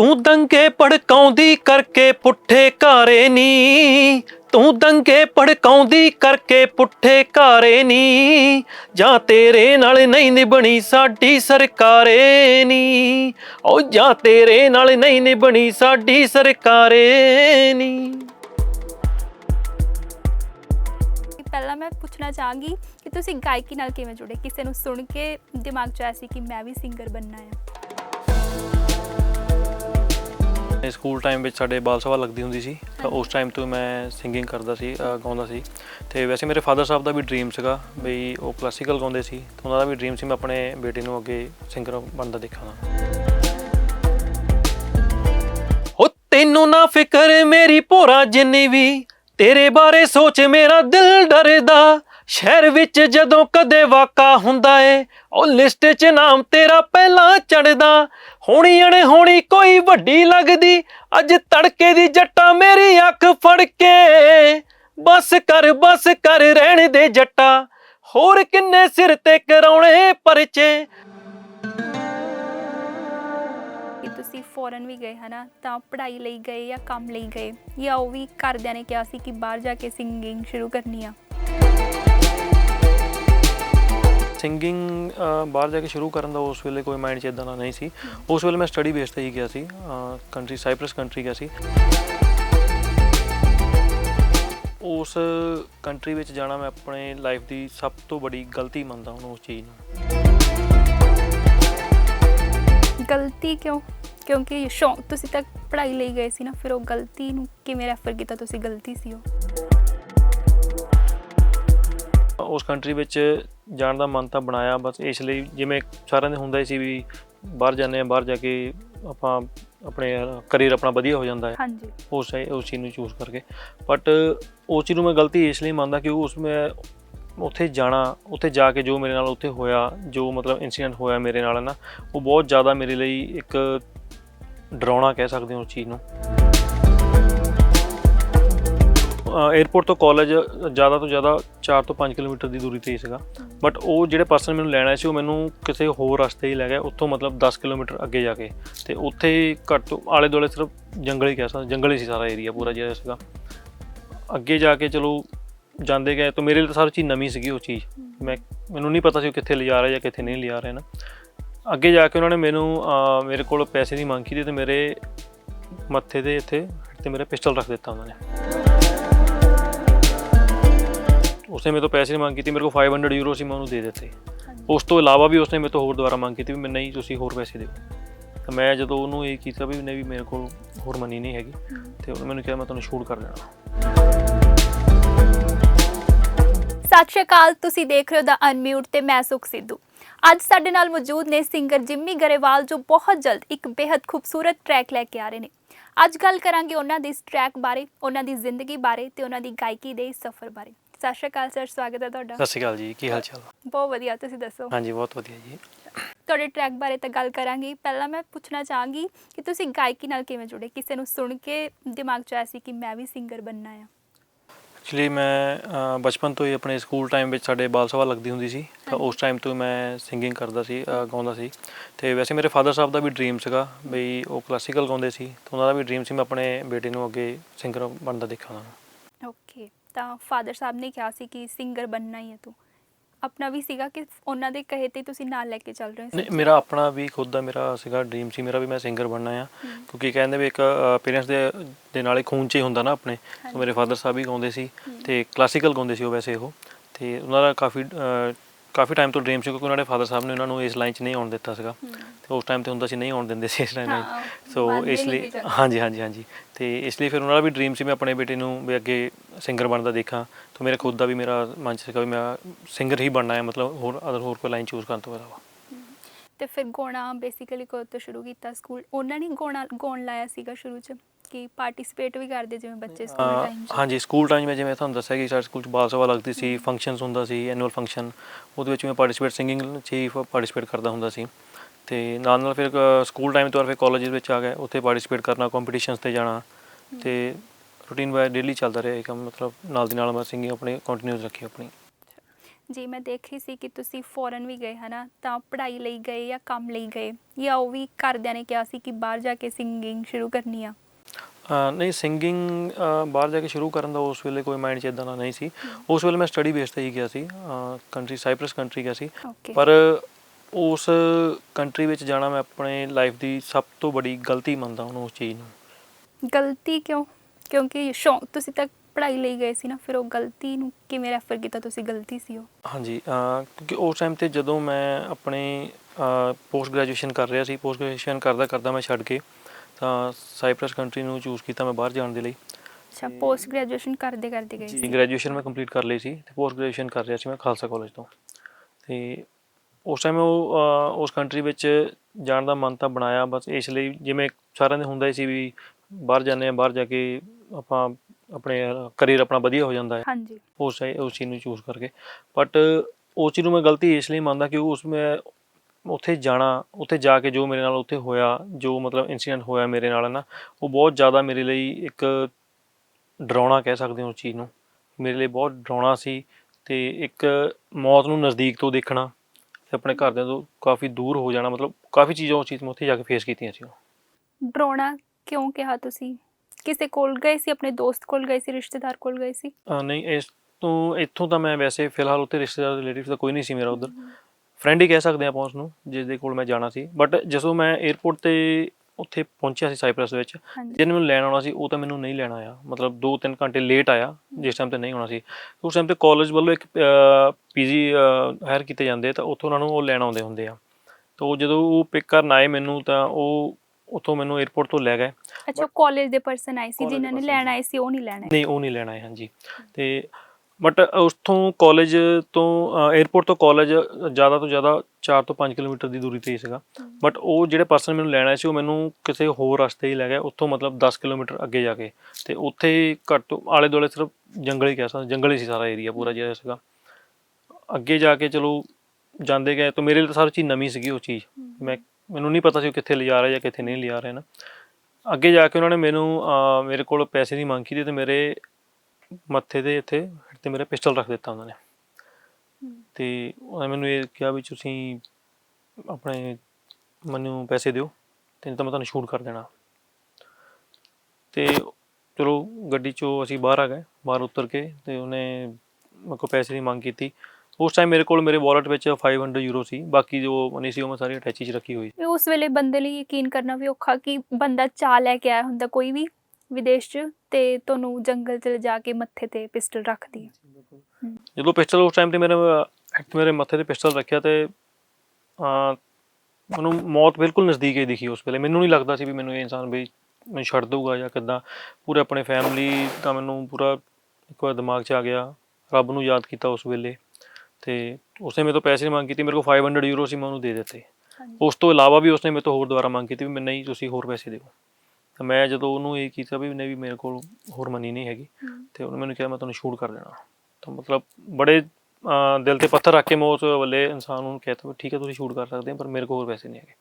ਤੂੰ ਦੰਗੇ ਭੜਕਾਉਂਦੀ ਕਰਕੇ ਪੁੱਠੇ ਘਾਰੇ ਨੀ। ਤੂੰ ਦੰਗੇ ਭੜਕਾਉਂਦੀ ਕਰਕੇ ਪੁੱਠੇ ਘਾਰੇ ਨੀ। ਜਾਂ ਤੇਰੇ ਨਾਲ ਨਹੀਂ ਨਿਭਣੀ ਸਾਡੀ ਸਰਕਾਰੇ ਨੀ। ਉਹ ਜਾਂ ਤੇਰੇ ਨਾਲ ਨਹੀਂ ਨਿਭਣੀ ਸਾਡੀ ਸਰਕਾਰੇ ਨੀ। ਪਹਿਲਾਂ ਮੈਂ ਪੁੱਛਣਾ ਚਾਹਾਂਗੀ ਕਿ ਤੁਸੀਂ ਗਾਇਕੀ ਨਾਲ ਕਿਵੇਂ ਜੁੜੇ? ਕਿਸੇ ਨੂੰ ਸੁਣ ਕੇ ਦਿਮਾਗ 'ਚ ਆਇਆ ਸੀ ਕਿ ਮੈਂ ਵੀ ਸਿੰਗਰ ਬਣਨਾ ਹੈ। ਸਕੂਲ ਟਾਈਮ ਵਿੱਚ ਸਾਡੇ ਬਾਲ ਸਭਾ ਲੱਗਦੀ ਹੁੰਦੀ ਸੀ ਤਾਂ ਉਸ ਟਾਈਮ ਤੋਂ ਮੈਂ ਸਿੰਗਿੰਗ ਕਰਦਾ ਸੀ ਗਾਉਂਦਾ ਸੀ। ਤੇ ਵੈਸੇ ਮੇਰੇ ਫਾਦਰ ਸਾਹਿਬ ਦਾ ਵੀ ਡ੍ਰੀਮ ਸੀਗਾ ਬਈ ਉਹ ਕਲਾਸੀਕਲ ਗਾਉਂਦੇ ਸੀ ਤਾਂ ਉਹਨਾਂ ਦਾ ਵੀ ਡ੍ਰੀਮ ਸੀ ਮੈਂ ਆਪਣੇ ਬੇਟੇ ਨੂੰ ਅੱਗੇ ਸਿੰਗਰ ਬਣਦਾ ਦੇਖਾਂਗਾ। ਹੋ ਤੈਨੂੰ ਨਾ ਫਿਕਰ ਮੇਰੀ ਭੋਰਾ ਜਿੰਨੀ ਵੀ ਤੇਰੇ ਬਾਰੇ ਸੋਚ ਮੇਰਾ ਦਿਲ ਡਰਦਾ। ਸ਼ਹਿਰ ਵਿੱਚ ਜਦੋਂ ਕਦੇ ਵਾਕਾ ਹੁੰਦਾ ਏ, ਉਹ ਲਿਸਟ 'ਚ ਨਾਮ ਤੇਰਾ ਪਹਿਲਾਂ ਚੜਦਾ ਹੋਣੀ ਅਣ ਹੋਣੀ ਕੋਈ ਵੱਡੀ ਲੱਗਦੀ, ਅੱਜ ਤੜਕੇ ਦੀ ਜੱਟਾ ਮੇਰੀ ਅੱਖ ਫੜ ਕੇ। ਬਸ ਕਰ ਬਸ ਕਰ ਰਹਿਣ ਦੇ ਜੱਟਾ, ਹੋਰ ਕਿੰਨੇ ਸਿਰ ਤੇ ਕਰਾਉਣੇ ਪਰਚੇ। ਕਿ ਤੁਸੀਂ ਫੋਰਨ ਵੀ ਗਏ, ਹਨਾ? ਤਾਂ ਪੜ੍ਹਾਈ ਲਈ ਗਏ ਜਾਂ ਕੰਮ ਲਈ ਗਏ? ਜਾਂ ਉਹ ਵੀ ਘਰਦਿਆਂ ਨੇ ਕਿਹਾ ਸੀ ਕਿ ਬਾਹਰ ਜਾ ਕੇ ਸਿੰਗਿੰਗ ਸ਼ੁਰੂ ਕਰਨੀ ਆ? ਸਿੰਗਿੰਗ ਬਾਹਰ ਜਾ ਕੇ ਸ਼ੁਰੂ ਕਰਨ ਦਾ ਉਸ ਵੇਲੇ ਕੋਈ ਮਾਈਂਡ 'ਚ ਇਦਾਂ ਦਾ ਨਹੀਂ ਸੀ। ਉਸ ਵੇਲੇ ਮੈਂ ਸਟੱਡੀ ਬੇਸ ਤੇ ਹੀ ਗਿਆ ਸੀ ਕੰਟਰੀ ਸਾਈਪ੍ਰਸ ਕੰਟਰੀ ਗਿਆ ਸੀ। ਉਸ ਕੰਟਰੀ ਵਿੱਚ ਜਾਣਾ ਮੈਂ ਆਪਣੇ ਲਾਈਫ ਦੀ ਸਭ ਤੋਂ ਵੱਡੀ ਗਲਤੀ ਮੰਨਦਾ ਹਾਂ ਉਸ ਚੀਜ਼ ਨੂੰ। ਗਲਤੀ ਕਿਉਂ? ਕਿਉਂਕਿ ਸ਼ੌਂਕ ਤੁਸੀਂ ਤਾਂ ਪੜ੍ਹਾਈ ਲਈ ਗਏ ਸੀ ਨਾ, ਫਿਰ ਉਹ ਗਲਤੀ ਨੂੰ ਕਿਵੇਂ ਰੈਫਰ ਕੀਤਾ? ਤੁਸੀਂ ਗਲਤੀ ਸੀ ਉਹ? ਉਸ ਕੰਟਰੀ ਵਿੱਚ ਜਾਣ ਦਾ ਮਨ ਤਾਂ ਬਣਾਇਆ ਬਸ ਇਸ ਲਈ ਜਿਵੇਂ ਸਾਰਿਆਂ ਦੇ ਹੁੰਦਾ ਹੀ ਸੀ ਵੀ ਬਾਹਰ ਜਾਂਦੇ ਆ ਬਾਹਰ ਜਾ ਕੇ ਆਪਾਂ ਆਪਣੇ ਕਰੀਅਰ ਆਪਣਾ ਵਧੀਆ ਹੋ ਜਾਂਦਾ ਹੈ। ਹਾਂਜੀ। ਉਸ ਉਸ ਚੀਜ਼ ਨੂੰ ਚੂਜ਼ ਕਰਕੇ। ਬਟ ਉਹ ਚੀਜ਼ ਨੂੰ ਮੈਂ ਗਲਤੀ ਇਸ ਲਈ ਮੰਨਦਾ ਕਿ ਉਸ ਮੈਂ ਉੱਥੇ ਜਾਣਾ ਉੱਥੇ ਜਾ ਕੇ ਜੋ ਮੇਰੇ ਨਾਲ ਉੱਥੇ ਹੋਇਆ ਜੋ ਮਤਲਬ ਇਨਸੀਡੈਂਟ ਹੋਇਆ ਮੇਰੇ ਨਾਲ ਨਾ ਉਹ ਬਹੁਤ ਜ਼ਿਆਦਾ ਮੇਰੇ ਲਈ ਇੱਕ ਡਰਾਉਣਾ ਕਹਿ ਸਕਦੇ ਹਾਂ ਉਸ ਚੀਜ਼ ਨੂੰ। 에어ਪੋਰਟ ਤੋਂ ਕਾਲਜ ਜ਼ਿਆਦਾ ਤੋਂ ਜ਼ਿਆਦਾ 4 ਤੋਂ 5 ਕਿਲੋਮੀਟਰ ਦੀ ਦੂਰੀ ਤੇ ਹੀ ਸੀਗਾ। ਬਟ ਉਹ ਜਿਹੜੇ ਪਰਸਨ ਮੈਨੂੰ ਲੈਣਾ ਸੀ, ਉਹ ਮੈਨੂੰ ਕਿਸੇ ਹੋਰ ਰਸਤੇ ਹੀ ਲੈ ਗਿਆ ਉੱਥੋਂ ਮਤਲਬ 10 ਕਿਲੋਮੀਟਰ ਅੱਗੇ ਜਾ ਕੇ। ਤੇ ਉੱਥੇ ਘੱਟ ਤੋਂ ਆਲੇ ਦੁਆਲੇ ਸਿਰਫ ਜੰਗਲ ਹੀ ਕਹਿ ਸਕਦਾ, ਜੰਗਲ ਹੀ ਸੀ ਸਾਰਾ ਏਰੀਆ ਪੂਰਾ ਜਿਹੜਾ ਸੀਗਾ। ਅੱਗੇ ਜਾ ਕੇ ਚਲੋ ਜਾਂਦੇ ਗਏ ਤਾਂ ਮੇਰੇ ਲਈ ਤਾਂ ਸਾਰੀ ਚੀਜ਼ ਨਵੀਂ ਸੀਗੀ ਉਹ ਚੀਜ਼। ਮੈਂ, ਮੈਨੂੰ ਨਹੀਂ ਪਤਾ ਸੀ ਉਹ ਕਿੱਥੇ ਲਿਜਾ ਰਿਹਾ ਜਾਂ ਕਿੱਥੇ ਨਹੀਂ ਲਿਜਾ ਰਿਹਾ ਨਾ। ਅੱਗੇ ਜਾ ਕੇ ਉਹਨਾਂ ਨੇ ਮੈਨੂੰ ਮੇਰੇ ਕੋਲ ਪੈਸੇ ਦੀ ਮੰਗ ਕੀਤੀ ਤੇ ਮੇਰੇ ਮੱਥੇ ਦੇ ਇੱਥੇ ਤੇ ਮੇਰੇ ਪਿਸਟਲ ਰੱਖ ਦਿੱਤਾ ਉਹਨਾਂ ਨੇ। ਉਸਨੇ ਮੇਰੇ ਤੋਂ ਪੈਸੇ ਦੀ ਮੰਗ ਕੀਤੀ ਮੇਰੇ ਕੋਲ 500 ਯੂਰੋ ਸੀ ਮੈਂ ਉਹਨੂੰ ਦੇ ਦਿੱਤੇ। ਉਸ ਤੋਂ ਇਲਾਵਾ ਵੀ ਉਸਨੇ ਮੇਰੇ ਤੋਂ ਹੋਰ ਦੁਬਾਰਾ ਮੰਗ ਕੀਤੀ ਵੀ ਮੈਂ ਨਹੀਂ ਤੁਸੀਂ ਹੋਰ ਪੈਸੇ ਦਿਓ। ਤਾਂ ਮੈਂ ਜਦੋਂ ਉਹਨੂੰ ਇਹ ਕੀਤਾ ਵੀ ਨਹੀਂ ਵੀ ਮੇਰੇ ਕੋਲ ਹੋਰ ਮਨੀ ਨਹੀਂ ਹੈਗੀ ਤੇ ਉਹਨੇ ਮੈਨੂੰ ਕਿਹਾ ਮੈਂ ਤੁਹਾਨੂੰ ਸ਼ੂਟ ਕਰ ਦੇਣਾ। ਸਤਿ ਸ਼੍ਰੀ ਅਕਾਲ ਤੁਸੀਂ ਦੇਖ ਰਹੇ ਹੋ ਦਾ ਅਨਮਿਊਟ ਤੇ ਮੈਂ ਸੁਖ ਸਿੱਧੂ। ਅੱਜ ਸਾਡੇ ਨਾਲ ਮੌਜੂਦ ਨੇ ਸਿੰਗਰ ਜਿੰਮੀ ਗਰੇਵਾਲ ਜੋ ਬਹੁਤ ਜਲਦ ਇੱਕ ਬੇहद ਖੂਬਸੂਰਤ ਟਰੈਕ ਲੈ ਕੇ ਆ ਰਹੇ ਨੇ। ਅੱਜ ਗੱਲ ਕਰਾਂਗੇ ਉਹਨਾਂ ਦੀ ਇਸ ਟਰੈਕ ਬਾਰੇ ਉਹਨਾਂ ਦੀ ਜ਼ਿੰਦਗੀ ਬਾਰੇ ਤੇ ਉਹਨਾਂ ਦੀ ਗਾਇਕੀ ਦੇ ਸਫ਼ਰ ਬਾਰੇ। ਸਤਿ ਸ਼੍ਰੀ ਅਕਾਲ ਸਰ ਸਵਾਗਤ ਹੈ ਤੁਹਾਡਾ। ਸਤਿ ਸ਼੍ਰੀ ਅਕਾਲ ਜੀ ਕੀ ਹਾਲ ਚਾਲ? ਬਹੁਤ ਵਧੀਆ ਤੁਸੀਂ ਦੱਸੋ? ਹਾਂਜੀ ਬਹੁਤ ਵਧੀਆ ਜੀ। ਤੁਹਾਡੇ ਟਰੈਕ ਬਾਰੇ ਤਾਂ ਗੱਲ ਕਰਾਂਗੇ। ਪਹਿਲਾਂ ਮੈਂ ਪੁੱਛਣਾ ਚਾਹਾਂਗੀ ਕਿ ਤੁਸੀਂ ਗਾਇਕੀ ਨਾਲ ਕਿਵੇਂ ਜੁੜੇ? ਕਿਸੇ ਨੂੰ ਸੁਣ ਕੇ ਦਿਮਾਗ 'ਚ ਆਇਆ ਸੀ ਕਿ ਮੈਂ ਵੀ ਸਿੰਗਰ ਬਣਨਾ ਹੈ ਐਕਚੁਅਲੀ ਮੈਂ ਬਚਪਨ ਤੋਂ ਹੀ ਆਪਣੇ ਸਕੂਲ ਟਾਈਮ ਵਿੱਚ ਸਾਡੇ ਬਾਲ ਸਭਾ ਲੱਗਦੀ ਹੁੰਦੀ ਸੀ। ਤਾਂ ਉਸ ਟਾਈਮ ਤੋਂ ਮੈਂ ਸਿੰਗਿੰਗ ਕਰਦਾ ਸੀ ਗਾਉਂਦਾ ਸੀ। ਤੇ ਵੈਸੇ ਮੇਰੇ ਫਾਦਰ ਸਾਹਿਬ ਦਾ ਵੀ ਡ੍ਰੀਮ ਸੀਗਾ ਬਈ ਉਹ ਕਲਾਸੀਕਲ ਗਾਉਂਦੇ ਸੀ। ਤਾਂ ਉਹਨਾਂ ਦਾ ਵੀ ਡ੍ਰੀਮ ਸੀ ਮੈਂ ਆਪਣੇ ਬੇਟੇ ਨੂੰ ਅੱਗੇ ਸਿੰਗਰ ਬਣਦਾ ਦੇਖਾਂਗਾ ਓਕੇ ਤਾਂ ਫਾਦਰ ਸਾਹਿਬ ਨੇ ਕਿਹਾ ਸੀ ਕਿ ਸਿੰਗਰ ਬਣਨਾ ਹੀ ਹੈ ਤੂੰ। ਆਪਣਾ ਵੀ ਸੀਗਾ ਕਿ ਉਹਨਾਂ ਦੇ ਕਹੇ ਤੇ ਤੁਸੀਂ ਨਾਲ ਲੈ ਕੇ ਚੱਲ ਰਹੇ ਨਹੀਂ ਸੀ ਮੇਰਾ ਆਪਣਾ ਵੀ ਖੁਦ ਦਾ ਮੇਰਾ ਸੀਗਾ ਡ੍ਰੀਮ ਸੀ ਮੇਰਾ ਵੀ ਮੈਂ ਸਿੰਗਰ ਬਣਨਾ ਆ। ਕਿਉਂਕਿ ਕਹਿੰਦੇ ਵੀ ਇੱਕ ਪੇਰੈਂਟਸ ਦੇ ਦੇ ਨਾਲੇ ਖੂਨ 'ਚ ਹੀ ਹੁੰਦਾ ਨਾ ਆਪਣੇ। ਮੇਰੇ ਫਾਦਰ ਸਾਹਿਬ ਵੀ ਗਾਉਂਦੇ ਸੀ ਤੇ ਕਲਾਸੀਕਲ ਗਾਉਂਦੇ ਸੀ ਉਹ ਵੈਸੇ ਉਹ। ਤੇ ਉਹਨਾਂ ਦਾ ਕਾਫੀ ਕਾਫੀ ਟਾਈਮ ਤੋਂ ਡ੍ਰੀਮ ਸੀ ਕਿਉਂਕਿ ਉਹਨਾਂ ਦੇ ਫਾਦਰ ਸਾਹਿਬ ਨੇ ਉਹਨਾਂ ਨੂੰ ਇਸ ਲਾਈਨ 'ਚ ਨਹੀਂ ਆਉਣ ਦਿੱਤਾ ਸੀਗਾ। ਤੇ ਉਸ ਟਾਈਮ ਤੇ ਹੁੰਦਾ ਸੀ ਨਹੀਂ ਆਉਣ ਦਿੰਦੇ ਸੀ ਇਸ ਲਾਈਨ ਹਾਂ, ਸੋ ਇਸ ਲਈ। ਹਾਂਜੀ ਹਾਂਜੀ ਹਾਂਜੀ। ਤੇ ਇਸ ਲਈ ਫਿਰ ਉਹਨਾਂ ਦਾ ਵੀ ਡ੍ਰੀਮ ਸੀ ਮੈਂ ਆਪਣੇ ਬੇਟੇ ਨੂੰ ਵੀ ਅੱਗੇ ਸਿੰਗਰ ਬਣਦਾ ਦੇਖਾਂ। ਤਾਂ ਮੇਰੇ ਖੁਦ ਦਾ ਵੀ ਮੇਰਾ ਮਨ 'ਚ ਸੀਗਾ ਵੀ ਮੈਂ ਸਿੰਗਰ ਹੀ ਬਣਨਾ ਹੈ ਮਤਲਬ ਹੋਰ ਅਦਰ ਹੋਰ ਕੋਈ ਲਾਈਨ ਚੂਜ਼ ਕਰਨ ਤੋਂ ਇਲਾਵਾ। ਤੇ ਫਿਰ ਗਾਉਣਾ ਬੇਸਿਕਲੀ ਕਦੋਂ ਤੋਂ ਸ਼ੁਰੂ ਕੀਤਾ ਸਕੂਲ ਉਹਨਾਂ ਨੇ ਗਾਉਣਾ ਗਾਉਣ ਲਾਇਆ ਸੀਗਾ ਸ਼ੁਰੂ 'ਚ? ਕਿ ਪਾਰਟਿਸਿਪੇਟ ਵੀ ਕਰਦੇ ਜਿਵੇਂ ਬੱਚੇ ਸਕੂਲ ਟਾਈਮ 'ਚ। ਹਾਂਜੀ ਸਕੂਲ ਟਾਈਮ ਵਿੱਚ ਜਿਵੇਂ ਤੁਹਾਨੂੰ ਦੱਸਿਆ ਕਿ ਸਾਡੇ ਸਕੂਲ ਚ ਬਾਲ ਸਭਾ ਲੱਗਦੀ ਸੀ ਫੰਕਸ਼ਨਸ ਹੁੰਦਾ ਸੀ ਐਨੂਅਲ ਫੰਕਸ਼ਨ ਉਹਦੇ ਵਿੱਚ ਮੈਂ ਪਾਰਟਿਸਿਪੇਟ ਸਿੰਗਿੰਗ ਚ ਹੀ ਪਾਰਟਿਸਿਪੇਟ ਕਰਦਾ ਹੁੰਦਾ ਸੀ। ਤੇ ਨਾਲ ਨਾਲ ਫਿਰ ਸਕੂਲ ਟਾਈਮ ਤੋਂ ਫਿਰ ਕਾਲਜ ਵਿੱਚ ਆ ਗਏ ਉੱਥੇ ਪਾਰਟਿਸਿਪੇਟ ਕਰਨਾ ਕੰਪੀਟੀਸ਼ਨਸ ਤੇ ਜਾਣਾ। ਤੇ ਰੂਟੀਨ ਵਾਈ ਡੇਲੀ ਚੱਲਦਾ ਰਿਹਾ ਇਹ ਕੰਮ ਮਤਲਬ ਨਾਲ ਦੀ ਨਾਲ ਮੈਂ ਸਿੰਗਿੰਗ ਆਪਣੀ ਕੰਟੀਨਿਊਸ ਰੱਖੀ ਆਪਣੀ। ਜੀ ਮੈਂ ਦੇਖ ਰਹੀ ਸੀ ਕਿ ਤੁਸੀਂ ਫੋਰਨ ਵੀ ਗਏ ਹਨਾ ਤਾਂ ਪੜ੍ਹਾਈ ਲਈ ਗਏ ਜਾਂ ਕੰਮ ਲਈ ਗਏ ਜਾਂ ਉਹ ਵੀ ਘਰਦਿਆਂ ਨੇ ਕਿਹਾ ਸੀ ਕਿ ਬਾਹਰ ਜਾ ਕੇ ਸਿੰਗਿੰਗ ਸ਼ੁਰੂ ਕਰਨੀ ਆ? ਨਹੀਂ ਸਿੰਗਿੰਗ ਬਾਹਰ ਜਾ ਕੇ ਸ਼ੁਰੂ ਕਰਨ ਦਾ ਉਸ ਵੇਲੇ ਕੋਈ ਮਾਈਂਡ 'ਚ ਇਦਾਂ ਦਾ ਨਹੀਂ ਸੀ। ਉਸ ਵੇਲੇ ਮੈਂ ਸਟੱਡੀ ਬੇਸ ਤੇ ਹੀ ਗਿਆ ਸੀ ਕੰਟਰੀ ਸਾਈਪ੍ਰਸ ਕੰਟਰੀ ਗਿਆ ਸੀ। ਪਰ ਉਸ ਕੰਟਰੀ ਵਿੱਚ ਜਾਣਾ ਮੈਂ ਆਪਣੇ ਲਾਈਫ ਦੀ ਸਭ ਤੋਂ ਬੜੀ ਗਲਤੀ ਮੰਨਦਾ ਉਹਨੂੰ ਉਸ ਚੀਜ਼ ਨੂੰ। ਗਲਤੀ ਕਿਉਂ? ਕਿਉਂਕਿ ਸ਼ੌਂਕ ਤੁਸੀਂ ਤਾਂ ਪੜ੍ਹਾਈ ਲਈ ਗਏ ਸੀ ਨਾ ਫਿਰ ਉਹ ਗਲਤੀ ਨੂੰ ਕਿਵੇਂ ਰੈਫਰ ਕੀਤਾ ਤੁਸੀਂ? ਗਲਤੀ ਸੀ ਉਹ? ਹਾਂਜੀ ਕਿਉਂਕਿ ਉਸ ਟਾਈਮ ਤੇ ਜਦੋਂ ਮੈਂ ਆਪਣੇ ਪੋਸਟ ਗ੍ਰੈਜੂਏਸ਼ਨ ਕਰ ਰਿਹਾ ਸੀ ਪੋਸਟ ਗ੍ਰੈਜੂਏਸ਼ਨ ਕਰਦਾ ਕਰਦਾ ਮੈਂ ਛੱਡ ਕੇ ਤਾਂ ਸਾਈਪ੍ਰਸ ਕੰਟਰੀ ਨੂੰ ਚੂਜ਼ ਕੀਤਾ ਮੈਂ ਬਾਹਰ ਜਾਣ ਦੇ ਲਈ। ਅੱਛਾ ਪੋਸਟ ਗ੍ਰੈਜੂਏਸ਼ਨ ਕਰਦੇ ਕਰਦੇ ਗਏ ਜੀ ਸੀ। ਗ੍ਰੈਜੂਏਸ਼ਨ ਮੈਂ ਕੰਪਲੀਟ ਕਰ ਲਈ ਸੀ ਤੇ ਪੋਸਟ ਗ੍ਰੈਜੂਏਸ਼ਨ ਕਰ ਰਿਹਾ ਸੀ ਮੈਂ ਖਾਲਸਾ ਕਾਲਜ ਤੋਂ। ਤੇ ਉਸ ਟਾਈਮ ਉਹ ਅਹ, ਉਸ ਕੰਟਰੀ ਵਿੱਚ ਜਾਣ ਦਾ ਮਨ ਤਾਂ ਬਣਾਇਆ ਬਸ ਇਸ ਲਈ ਜਿਵੇਂ ਸਾਰਿਆਂ ਦੇ ਹੁੰਦਾ ਹੀ ਸੀ ਵੀ ਬਾਹਰ ਜਾਂਦੇ ਆ ਬਾਹਰ ਜਾ ਕੇ ਆਪਾਂ ਆਪਣੇ ਕਰੀਅਰ ਆਪਣਾ ਵਧੀਆ ਹੋ ਜਾਂਦਾ ਹੈ। ਹਾਂਜੀ। ਉਸ ਚਾਹੀ- ਉਸ ਚੀਜ਼ ਨੂੰ ਚੂਜ਼ ਕਰਕੇ। ਬਟ ਉਸ ਚੀਜ਼ ਨੂੰ ਮੈਂ ਗਲਤੀ ਇਸ ਲਈ ਮੰਨਦਾ ਕਿ ਉਸ ਮੈਂ ਉੱਥੇ ਜਾਣਾ ਉੱਥੇ ਜਾ ਕੇ ਜੋ ਮੇਰੇ ਨਾਲ ਉੱਥੇ ਹੋਇਆ ਜੋ ਮਤਲਬ ਇਨਸੀਡੈਂਟ ਹੋਇਆ ਮੇਰੇ ਨਾਲ ਨਾ ਉਹ ਬਹੁਤ ਜ਼ਿਆਦਾ ਮੇਰੇ ਲਈ ਇੱਕ ਡਰਾਉਣਾ ਕਹਿ ਸਕਦੇ ਹੋ ਉਸ ਚੀਜ਼ ਨੂੰ। ਮੇਰੇ ਲਈ ਬਹੁਤ ਡਰਾਉਣਾ ਸੀ ਤੇ ਇੱਕ ਮੌਤ ਨੂੰ ਨਜ਼ਦੀਕ ਤੋਂ ਦੇਖਣਾ ਤੇ ਆਪਣੇ ਘਰਦਿਆਂ ਤੋਂ ਕਾਫੀ ਦੂਰ ਹੋ ਜਾਣਾ ਮਤਲਬ ਕਾਫੀ ਚੀਜ਼ਾਂ ਉਸ ਚੀਜ਼ ਨੂੰ ਉੱਥੇ ਜਾ ਕੇ ਫੇਸ ਕੀਤੀਆਂ ਸੀ ਡਰਾਉਣਾ ਕਿਉਂ ਕਿਹਾ ਤੁਸੀਂ? ਕਿਸੇ ਕੋਲ ਗਏ ਸੀ ਆਪਣੇ ਦੋਸਤ ਕੋਲ ਗਏ ਸੀ ਰਿਸ਼ਤੇਦਾਰ ਕੋਲ ਗਏ ਸੀ? ਨਹੀਂ ਇਸ ਤੋਂ ਇੱਥੋਂ ਤਾਂ ਮੈਂ ਵੈਸੇ ਫਿਲਹਾਲ ਉੱਥੇ ਰਿਸ਼ਤੇਦਾਰ ਰਿਲੇਟਿਵ ਤਾਂ ਕੋਈ ਨਹੀਂ ਸੀ ਮੇਰਾ ਉਧਰ। ਫਰੈਂਡ ਹੀ ਕਹਿ ਸਕਦੇ ਆਪਾਂ ਉਸ ਨੂੰ ਜਿਸ ਦੇ ਕੋਲ ਮੈਂ ਜਾਣਾ ਸੀ। ਬਟ ਜਦੋਂ ਮੈਂ 에ਅਰਪੋਰਟ ਤੇ ਉੱਥੇ ਪਹੁੰਚਿਆ ਸੀ ਸਾਈਪ੍ਰਸ ਵਿੱਚ। ਜਿਹਨੇ ਮੈਨੂੰ ਲੈਣ ਆਉਣਾ ਸੀ ਉਹ ਤਾਂ ਮੈਨੂੰ ਨਹੀਂ ਲੈਣ ਆਇਆ। ਮਤਲਬ 2-3 ਘੰਟੇ ਲੇਟ ਆਇਆ ਜਿਸ ਟਾਈਮ ਤੇ ਨਹੀਂ ਹੋਣਾ ਸੀ। ਉਸ ਟਾਈਮ ਤੇ ਕਾਲਜ ਵੱਲੋਂ ਇੱਕ ਪੀਜੀ ਹਾਇਰ ਕੀਤੇ ਜਾਂਦੇ ਤਾਂ ਉੱਥੋਂ ਉਹਨਾਂ ਨੂੰ ਉਹ ਲੈਣ ਆਉਂਦੇ ਹੁੰਦੇ ਆ। ਤਾਂ ਜਦੋਂ ਉਹ ਪਿਕ ਕਰਨ ਆਏ ਮੈਨੂੰ ਤਾਂ ਉਹ ਉੱਥੋਂ ਮੈਨੂੰ 에ਅਰਪੋਰਟ ਤੋਂ ਲੈ ਗਏ। ਅੱਛਾ ਕਾਲਜ ਦੇ ਪਰਸਨ ਆਏ ਸੀ ਜਿਨ੍ਹਾਂ ਨੇ ਲੈਣ। ਆਏ ਸੀ ਉਹ ਨਹੀਂ ਲੈਣਾ ਨਹੀਂ ਉਹ ਨਹੀਂ ਲੈਣ ਆਏ ਹਾਂਜੀ। ਤੇ ਬਟ ਉਸਥੋਂ ਕਾਲਜ ਤੋਂ 에ਅਰਪੋਰਟ ਤੋਂ ਕਾਲਜ ਜ਼ਿਆਦਾ ਤੋਂ ਜ਼ਿਆਦਾ 4 ਤੋਂ 5 ਕਿਲੋਮੀਟਰ ਦੀ ਦੂਰੀ ਤੇ ਹੀ ਸੀਗਾ। ਬਟ ਉਹ ਜਿਹੜੇ ਪਰਸਨ ਮੈਨੂੰ ਲੈਣ ਸੀ ਉਹ ਮੈਨੂੰ ਕਿਸੇ ਹੋਰ ਰਸਤੇ ਹੀ ਲੈ ਗਏ। ਉੱਥੋਂ ਮਤਲਬ 10 ਕਿਲੋਮੀਟਰ ਅੱਗੇ ਜਾ ਕੇ। ਤੇ ਉੱਥੇ ਘੱਟ ਤੋਂ ਆਲੇ ਦੁਆਲੇ ਸਿਰਫ ਜੰਗਲ ਹੀ ਕਹਿ ਸਕਦੇ ਜੰਗਲ ਹੀ ਸੀ ਸਾਰਾ ਏਰੀਆ ਪੂਰਾ ਜਿਹੜਾ ਸੀਗਾ। ਅੱਗੇ ਜਾ ਕੇ ਚਲੋ ਜਾਂਦੇ ਗਏ ਤਾਂ ਮੇਰੇ ਲਈ ਤਾਂ ਸਾਰੀ ਚੀਜ਼ ਨਵੀਂ ਸੀਗੀ ਉਹ ਚੀਜ਼। ਮੈਂ ਮੈਨੂੰ ਨਹੀਂ ਪਤਾ ਸੀ ਉਹ ਕਿੱਥੇ ਲਿਜਾ ਰਿਹਾ ਜਾਂ ਕਿੱਥੇ ਨਹੀਂ ਲਿਜਾ ਰਿਹਾ ਨਾ। ਅੱਗੇ ਜਾ ਕੇ ਉਹਨਾਂ ਨੇ ਮੈਨੂੰ ਮੇਰੇ ਕੋਲ ਪੈਸੇ ਦੀ ਮੰਗ ਕੀਤੀ ਤੇ ਮੇਰੇ ਮੱਥੇ ਦੇ ਇੱਥੇ ਤੇ ਮੇਰੇ ਪਿਸਟਲ ਰੱਖ ਦਿੱਤਾ ਉਹਨਾਂ ਨੇ। ਤੇ ਉਹਨਾਂ ਮੈਨੂੰ ਇਹ ਕਿਹਾ ਵੀ ਤੁਸੀਂ ਆਪਣੇ ਮੈਨੂੰ ਪੈਸੇ ਦਿਓ ਤੇ ਨਹੀਂ ਤਾਂ ਮੈਂ ਤੁਹਾਨੂੰ ਸ਼ੂਟ ਕਰ ਦੇਣਾ। ਤੇ ਚਲੋ ਗੱਡੀ ਚੋਂ ਅਸੀਂ ਬਾਹਰ ਆ ਗਏ ਬਾਹਰ ਉਤਰ ਕੇ ਤੇ ਉਹਨੇ ਮੇਰੇ ਕੋਲ ਪੈਸੇ ਦੀ ਮੰਗ ਕੀਤੀ। ਉਸ ਟਾਈਮ ਮੇਰੇ ਕੋਲ ਮੇਰੇ ਵਾਲਟ ਵਿੱਚ 500 ਯੂਰੋ ਸੀ ਬਾਕੀ ਜੋ ਮਨੀ ਸੀ ਉਹ ਮੈਂ ਸਾਰੀ ਅਟੈਚੀ 'ਚ ਰੱਖੀ ਹੋਈ ਇਹ ਉਸ ਵੇਲੇ ਬੰਦੇ ਲਈ ਯਕੀਨ ਕਰਨਾ ਵੀ ਔਖਾ ਕਿ ਬੰਦਾ ਚਾਹ ਲੈ ਕੇ ਆਇਆ ਹੁੰਦਾ ਕੋਈ ਵੀ ਵਿਦੇਸ਼ 'ਚ। ਤੇ ਤੁਹਾਨੂੰ ਜੰਗਲ 'ਚ ਜਾ ਕੇ ਮੱਥੇ ਤੇ ਪਿਸਟਲ ਰੱਖਦੀ ਹੈ। ਜਦੋਂ ਪਿਸਟਲ ਉਸ ਟਾਈਮ ਤੇ ਮੇਰੇ ਐਕਟ ਮੇਰੇ ਮੱਥੇ ਤੇ ਪਿਸਟਲ ਰੱਖਿਆ ਤੇ ਆ ਮੈਨੂੰ ਮੌਤ ਬਿਲਕੁਲ ਨਜ਼ਦੀਕ ਹੀ ਦਿਖੀ ਉਸ ਵੇਲੇ। ਮੈਨੂੰ ਨਹੀਂ ਲੱਗਦਾ ਸੀ ਵੀ ਮੈਨੂੰ ਇਹ ਇਨਸਾਨ ਵੀ ਮੈਨੂੰ ਛੱਡ ਦਊਗਾ ਜਾਂ ਕਿੱਦਾਂ। ਪੂਰੇ ਆਪਣੇ ਫੈਮਿਲੀ ਦਾ ਮੈਨੂੰ ਪੂਰਾ ਇੱਕ ਵਾਰ ਦਿਮਾਗ 'ਚ ਆ ਗਿਆ। ਰੱਬ ਨੂੰ ਯਾਦ ਕੀਤਾ ਉਸ ਵੇਲੇ। ਤੇ ਉਸਨੇ ਮੇਰੇ ਤੋਂ ਪੈਸੇ ਦੀ ਮੰਗ ਕੀਤੀ। ਮੇਰੇ ਕੋਲ 500 ਯੂਰੋ ਸੀ ਮੈਂ ਉਹਨੂੰ ਦੇ ਦਿੱਤੇ। ਉਸ ਤੋਂ ਇਲਾਵਾ ਵੀ ਉਸਨੇ ਮੇਰੇ ਤੋਂ ਹੋਰ ਦੁਬਾਰਾ ਮੰਗ ਕੀਤੀ ਵੀ ਮੈਂ ਨਹੀਂ ਤੁਸੀਂ ਹੋਰ ਪੈਸੇ ਦਿਓ। ਤਾਂ ਮੈਂ ਜਦੋਂ ਉਹਨੂੰ ਇਹ ਕੀਤਾ ਵੀ ਨਹੀਂ ਵੀ ਮੇਰੇ ਕੋਲ ਹੋਰ ਮਨੀ ਨਹੀਂ ਹੈਗੀ ਤੇ ਉਹਨੇ ਮੈਨੂੰ ਕਿਹਾ ਮੈਂ ਤੁਹਾਨੂੰ ਸ਼ੂਟ ਕਰ ਦੇਣਾ। ਤਾਂ ਮਤਲਬ ਬੜੇ ਅਹ, ਦਿਲ ਤੇ ਪੱਥਰ ਰੱਖ ਕੇ ਮੈਂ ਉਸ ਵੱਲੇ ਇਨਸਾਨ ਨੂੰ ਕਹਿਤਾ ਵੀ ਠੀਕ ਹੈ ਤੁਸੀਂ ਸ਼ੂਟ ਕਰ ਸਕਦੇ ਹੋ ਪਰ ਮੇਰੇ ਕੋਲ ਹੋਰ ਪੈਸੇ ਨਹੀਂ ਹੈਗੇ।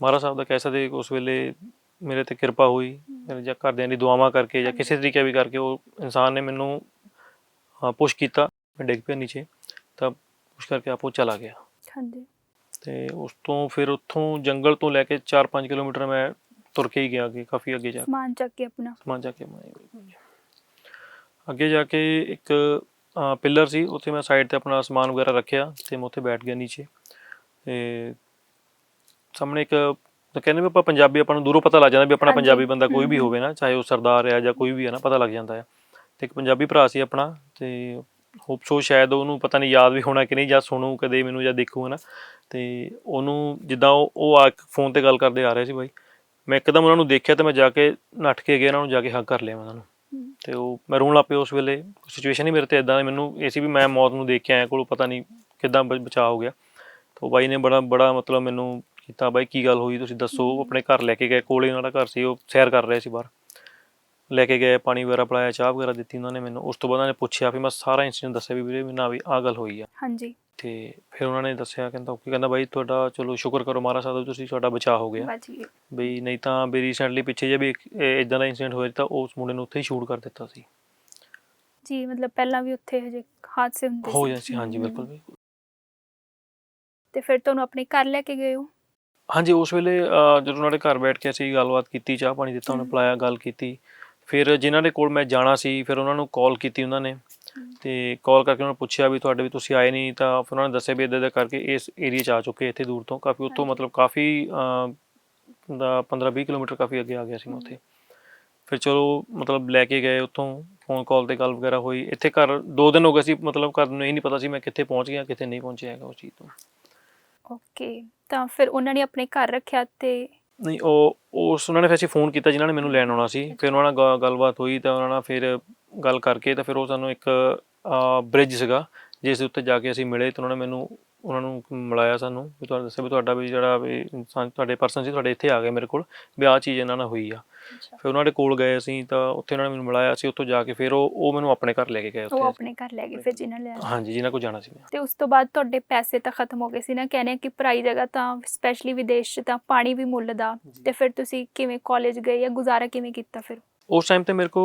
ਮਹਾਰਾਜ ਸਾਹਿਬ ਦਾ ਕਹਿ ਸਕਦੇ ਕਿ ਉਸ ਵੇਲੇ ਮੇਰੇ ਤੇ ਕਿਰਪਾ ਹੋਈ ਮੇਰੇ ਜਾਂ ਘਰਦਿਆਂ ਦੀ ਦੁਆਵਾਂ ਕਰਕੇ ਜਾਂ ਕਿਸੇ ਤਰੀਕੇ ਵੀ ਕਰਕੇ ਉਹ ਇਨਸਾਨ ਨੇ ਮੈਨੂੰ ਪੁਸ਼ ਕੀਤਾ ਮੈਂ ਡਿੱਗ ਪਿਆ ਨੀਚੇ ਤਾਂ ਪੁਸ਼ ਕਰਕੇ ਆਪੋ ਚਲਾ ਗਿਆ। ਹਾਂਜੀ। ਤੇ ਉਸ ਤੋਂ ਫਿਰ ਉੱਥੋਂ ਜੰਗਲ ਤੋਂ ਲੈ ਕੇ 4-5 ਕਿਲੋਮੀਟਰ ਮੈਂ ਤੁਰ ਕੇ ਹੀ ਗਿਆ ਅੱਗੇ ਕਾਫੀ ਅੱਗੇ ਜਾ ਸਮਾਨ ਚੱਕ ਕੇ ਆਪਣਾ। ਸਮਾਨ ਜਾ ਕੇ ਮੈਂ ਅੱਗੇ ਜਾ ਕੇ ਇੱਕ ਪਿੱਲਰ ਸੀ ਉੱਥੇ ਮੈਂ ਸਾਈਡ ਤੇ ਆਪਣਾ ਸਮਾਨ ਵਗੈਰਾ ਰੱਖਿਆ ਤੇ ਮੈਂ ਉੱਥੇ ਬੈਠ ਗਿਆ ਨੀਚੇ। ਤੇ ਸਾਹਮਣੇ ਇੱਕ ਤਾਂ ਕਹਿੰਦੇ ਵੀ ਆਪਾਂ ਪੰਜਾਬੀ ਆਪਾਂ ਨੂੰ ਦੂਰੋਂ ਪਤਾ ਲੱਗ ਜਾਂਦਾ ਵੀ ਆਪਣਾ। ਪੰਜਾਬੀ ਬੰਦਾ ਕੋਈ ਵੀ। ਹੋਵੇ ਨਾ ਚਾਹੇ ਉਹ ਸਰਦਾਰ ਆ ਜਾਂ ਕੋਈ ਵੀ ਆ ਨਾ ਪਤਾ ਲੱਗ ਜਾਂਦਾ ਹੈ ਤੇ ਇੱਕ ਪੰਜਾਬੀ ਭਰਾ ਸੀ ਆਪਣਾ ਤੇ ਹੋਪ ਸੋ ਸ਼ਾਇਦ ਉਹਨੂੰ ਪਤਾ ਨਹੀਂ ਯਾਦ ਵੀ ਹੋਣਾ ਕਿ ਨਹੀਂ ਜਾਂ ਸੁਣੂ ਕਦੇ ਮੈਨੂੰ ਜਾਂ ਦੇਖੂ ਹਨਾ। ਤੇ ਉਹਨੂੰ ਜਿੱਦਾਂ ਉਹ ਉਹ ਆ ਫੋਨ ਤੇ ਗੱਲ ਕਰਦੇ ਆ ਰਹੇ ਸੀ ਬਾਈ। ਮੈਂ ਇੱਕਦਮ ਉਹਨਾਂ ਨੂੰ ਦੇਖਿਆ ਤੇ ਮੈਂ ਜਾ ਕੇ ਨੱਠ ਕੇ ਗਿਆ ਉਹਨਾਂ ਨੂੰ ਜਾ ਕੇ ਹੱਗ ਕਰ ਲਿਆ ਮੈਂ ਉਹਨਾਂ ਨੂੰ। ਤੇ ਉਹ ਮੈਂ ਰੋਣ ਲੱਗ ਪਿਆ ਉਸ ਵੇਲੇ ਸਿਚੁਏਸ਼ਨ ਹੀ ਮੇਰੇ ਤੇ ਇਦਾਂ ਮੈਨੂੰ ਇਹ ਸੀ ਵੀ ਮੈਂ ਮੌਤ ਨੂੰ ਦੇਖ ਕੇ ਆਇਆ ਕੋਲ ਪਤਾ ਨਹੀਂ ਕਿਦਾਂ ਬਚਾਅ ਹੋ ਗਿਆ। ਤੇ ਉਹ ਬਾਈ ਨੇ ਬੜਾ ਬੜਾ ਮਤਲਬ ਮੈਨੂੰ ਕੀਤਾ ਬਾਈ ਕੀ ਗੱਲ ਹੋਈ ਤੁਸੀਂ ਦੱਸੋ ਆਪਣੇ ਘਰ ਲੈ ਕੇ ਗਏ ਕੋਲੇ ਉਹਨਾਂ ਦਾ ਘਰ ਸੀ ਉਹ ਸੈਰ ਕਰ ਰਹੇ ਸੀ ਬਾਹਰ। ਲੈ ਕੇ ਗਏ ਪਾਣੀ ਵਗੈਰਾ ਪਿਲਾਇਆ ਚਾਹ ਵਗੈਰਾ ਦਿੱਤੀ ਉਹਨਾਂ ਨੇ ਮੈਨੂੰ। ਉਸ ਤੋਂ ਬਾਅਦ ਉਹਨਾਂ ਨੇ ਪੁੱਛਿਆ ਫਿਰ ਮੈਂ ਸਾਰਾ ਇਨਸੀਡੈਂਟ ਦੱਸਿਆ ਵੀ ਵੀਰੇ ਮੇਰੇ ਨਾਲ ਵੀ ਆਹ ਗੱਲ ਹੋਈ ਆ। ਹਾਂਜੀ। ਤੇ ਫਿਰ ਉਹਨਾਂ ਨੇ ਦੱਸਿਆ ਕਹਿੰਦਾ ਕਿ ਕਹਿੰਦਾ ਬਾਈ ਤੁਹਾਡਾ ਚਲੋ ਸ਼ੁਕਰ ਕਰੋ ਮਹਾਰਾਜ ਸਾਹਿਬ ਦਾ ਤੁਸੀਂ ਤੁਹਾਡਾ ਬਚਾਅ ਹੋ ਗਿਆ। ਬਾਜੀ ਬਈ ਨਹੀਂ ਤਾਂ ਵੀ ਰੀਸੈਂਟਲੀ ਪਿੱਛੇ ਜੇ ਵੀ ਇਦਾਂ ਦਾ ਇਨਸੀਡੈਂਟ ਹੋਇਆ ਤਾਂ ਉਸ ਮੁੰਡੇ ਨੂੰ ਉੱਥੇ ਹੀ ਸ਼ੂਟ ਕਰ ਦਿੱਤਾ ਸੀ। ਜੀ ਮਤਲਬ ਪਹਿਲਾਂ ਵੀ ਉੱਥੇ ਹਜੇ ਹਾਦਸੇ ਹੁੰਦੇ ਹੋ। ਜਾਂਦੇ ਸੀ ਹਾਂਜੀ ਬਿਲਕੁਲ ਬਿਲਕੁਲ। ਤੇ ਫਿਰ ਤੁਹਾਨੂੰ ਆਪਣੇ ਘਰ ਲੈ ਕੇ ਗਏ ਹੋ? ਹਾਂਜੀ ਉਸ ਵੇਲੇ ਜਦੋਂ ਉਹਨਾਂ ਦੇ ਘਰ ਬੈਠ ਕੇ ਅਸੀਂ ਗੱਲਬਾਤ ਕੀਤੀ ਚਾਹ ਪਾਣੀ ਦਿੱਤਾ ਉਹਨੇ। ਪਿਲਾਇਆ ਗੱਲ ਕੀਤੀ। ਫਿਰ ਜਿਨ੍ਹਾਂ ਦੇ ਕੋਲ ਮੈਂ ਜਾਣਾ ਸੀ ਫਿਰ ਉਹਨਾਂ ਨੂੰ ਕਾਲ ਕੀਤੀ ਉਹਨਾਂ ਨੇ। ਤੇ ਕਾਲ ਕਰਕੇ ਉਹਨਾਂ ਨੂੰ ਪੁੱਛਿਆ ਵੀ ਤੁਹਾਡੇ ਵੀ ਤੁਸੀਂ ਆਏ ਨਹੀਂ ਤਾਂ ਫਿਰ ਉਹਨਾਂ ਨੇ ਦੱਸਿਆ ਵੀ ਇੱਦਾਂ ਇੱਦਾਂ ਕਰਕੇ ਇਸ ਏਰੀਆ 'ਚ ਆ ਚੁੱਕੇ ਇੱਥੇ ਦੂਰ ਤੋਂ। ਕਾਫੀ ਉੱਥੋਂ ਹਾਂਜੀ। ਮਤਲਬ ਕਾਫੀ ਦਾ 15-20 ਕਿਲੋਮੀਟਰ ਕਾਫੀ ਅੱਗੇ ਆ ਗਿਆ ਸੀ ਮੈਂ ਉੱਥੇ। ਫਿਰ ਚਲੋ ਮਤਲਬ ਲੈ ਕੇ ਗਏ ਉੱਥੋਂ ਫੋਨ ਕਾਲ ਤੇ ਗੱਲ ਵਗੈਰਾ ਹੋਈ। ਇੱਥੇ ਘਰ ਦੋ ਦਿਨ ਹੋ ਗਏ ਸੀ ਮਤਲਬ ਘਰ ਨੂੰ ਇਹ ਨਹੀਂ ਪਤਾ ਸੀ ਮੈਂ ਕਿੱਥੇ ਪਹੁੰਚ ਗਿਆ ਕਿੱਥੇ ਨਹੀਂ ਪਹੁੰਚਿਆ ਹੈਗਾ ਉਸ ਚੀਜ਼ ਤੋਂ। ਓਕੇ ਤਾਂ ਫਿਰ ਉਹਨਾਂ ਨੇ ਆਪਣੇ ਘਰ ਰੱਖਿਆ ਤੇ ਨਹੀਂ ਉਹ ਉਸ ਉਹਨਾਂ ਨੇ ਫਿਰ ਅਸੀਂ ਫੋਨ ਕੀਤਾ ਜਿਨ੍ਹਾਂ ਨੇ ਮੈਨੂੰ ਲੈਣ ਆਉਣਾ ਸੀ। ਫਿਰ ਉਹਨਾਂ ਨਾਲ ਗੱਲਬਾਤ ਹੋਈ ਤਾਂ ਉਹਨਾਂ ਨਾਲ ਫਿਰ ਗੱਲ ਕਰਕੇ ਤਾਂ ਫਿਰ ਉਹ ਸਾਨੂੰ ਇੱਕ ਬ੍ਰਿਜ ਸੀਗਾ ਜਿਸ ਦੇ ਉੱਤੇ ਜਾ ਕੇ ਅਸੀਂ ਮਿਲੇ ਤੇ ਉਹਨਾਂ ਨੇ ਮੈਨੂੰ ਉਹਨਾਂ ਨੂੰ ਮਿਲਾਇਆ ਸਾਨੂੰ ਵੀ ਤੁਹਾਨੂੰ ਦੱਸਿਆ ਵੀ ਤੁਹਾਡਾ ਵੀ ਜਿਹੜਾ ਵੀ ਇਨਸਾਨ ਤੁਹਾਡੇ ਪਰਸਨ ਸੀ ਤੁਹਾਡੇ ਇੱਥੇ ਆ ਗਏ ਮੇਰੇ ਕੋਲ ਵੀ ਆਹ ਚੀਜ਼ ਇਹਨਾਂ ਨਾਲ ਹੋਈ ਆ। ਫਿਰ ਉਹਨਾਂ ਦੇ ਕੋਲ ਗਏ ਅਸੀਂ ਤਾਂ ਉੱਥੇ ਉਹਨਾਂ ਨੇ ਮੈਨੂੰ ਮਿਲਾਇਆ ਸੀ ਉੱਥੋਂ ਜਾ ਕੇ ਫਿਰ ਉਹ ਉਹ ਮੈਨੂੰ ਆਪਣੇ ਘਰ ਲੈ ਕੇ ਗਏ ਉਹ ਉੱਥੇ ਆਪਣੇ ਘਰ ਲੈ ਗਏ ਫਿਰ ਜਿਨ੍ਹਾਂ ਲਿਆ ਹਾਂਜੀ ਜਿਨ੍ਹਾਂ ਕੋਲ ਜਾਣਾ ਸੀ ਤੇ ਉਸ ਤੋਂ ਬਾਅਦ ਤੁਹਾਡੇ ਪੈਸੇ ਤਾਂ ਖਤਮ ਹੋ ਗਏ ਸੀ ਨਾ ਕਹਿੰਦੇ ਆ ਕਿ ਪਰਾਈ ਜਗ੍ਹਾ ਤਾਂ ਸਪੈਸ਼ਲੀ ਵਿਦੇਸ਼ 'ਚ ਤਾਂ ਪਾਣੀ ਵੀ ਮੁੱਲ ਦਾ। ਤੇ ਫਿਰ ਤੁਸੀਂ ਕਿਵੇਂ ਕਾਲਜ ਗਏ ਜਾਂ ਗੁਜ਼ਾਰਾ ਕਿਵੇਂ ਕੀਤਾ ਫਿਰ? ਉਸ ਟਾਈਮ ਤੇ ਮੇਰੇ ਕੋ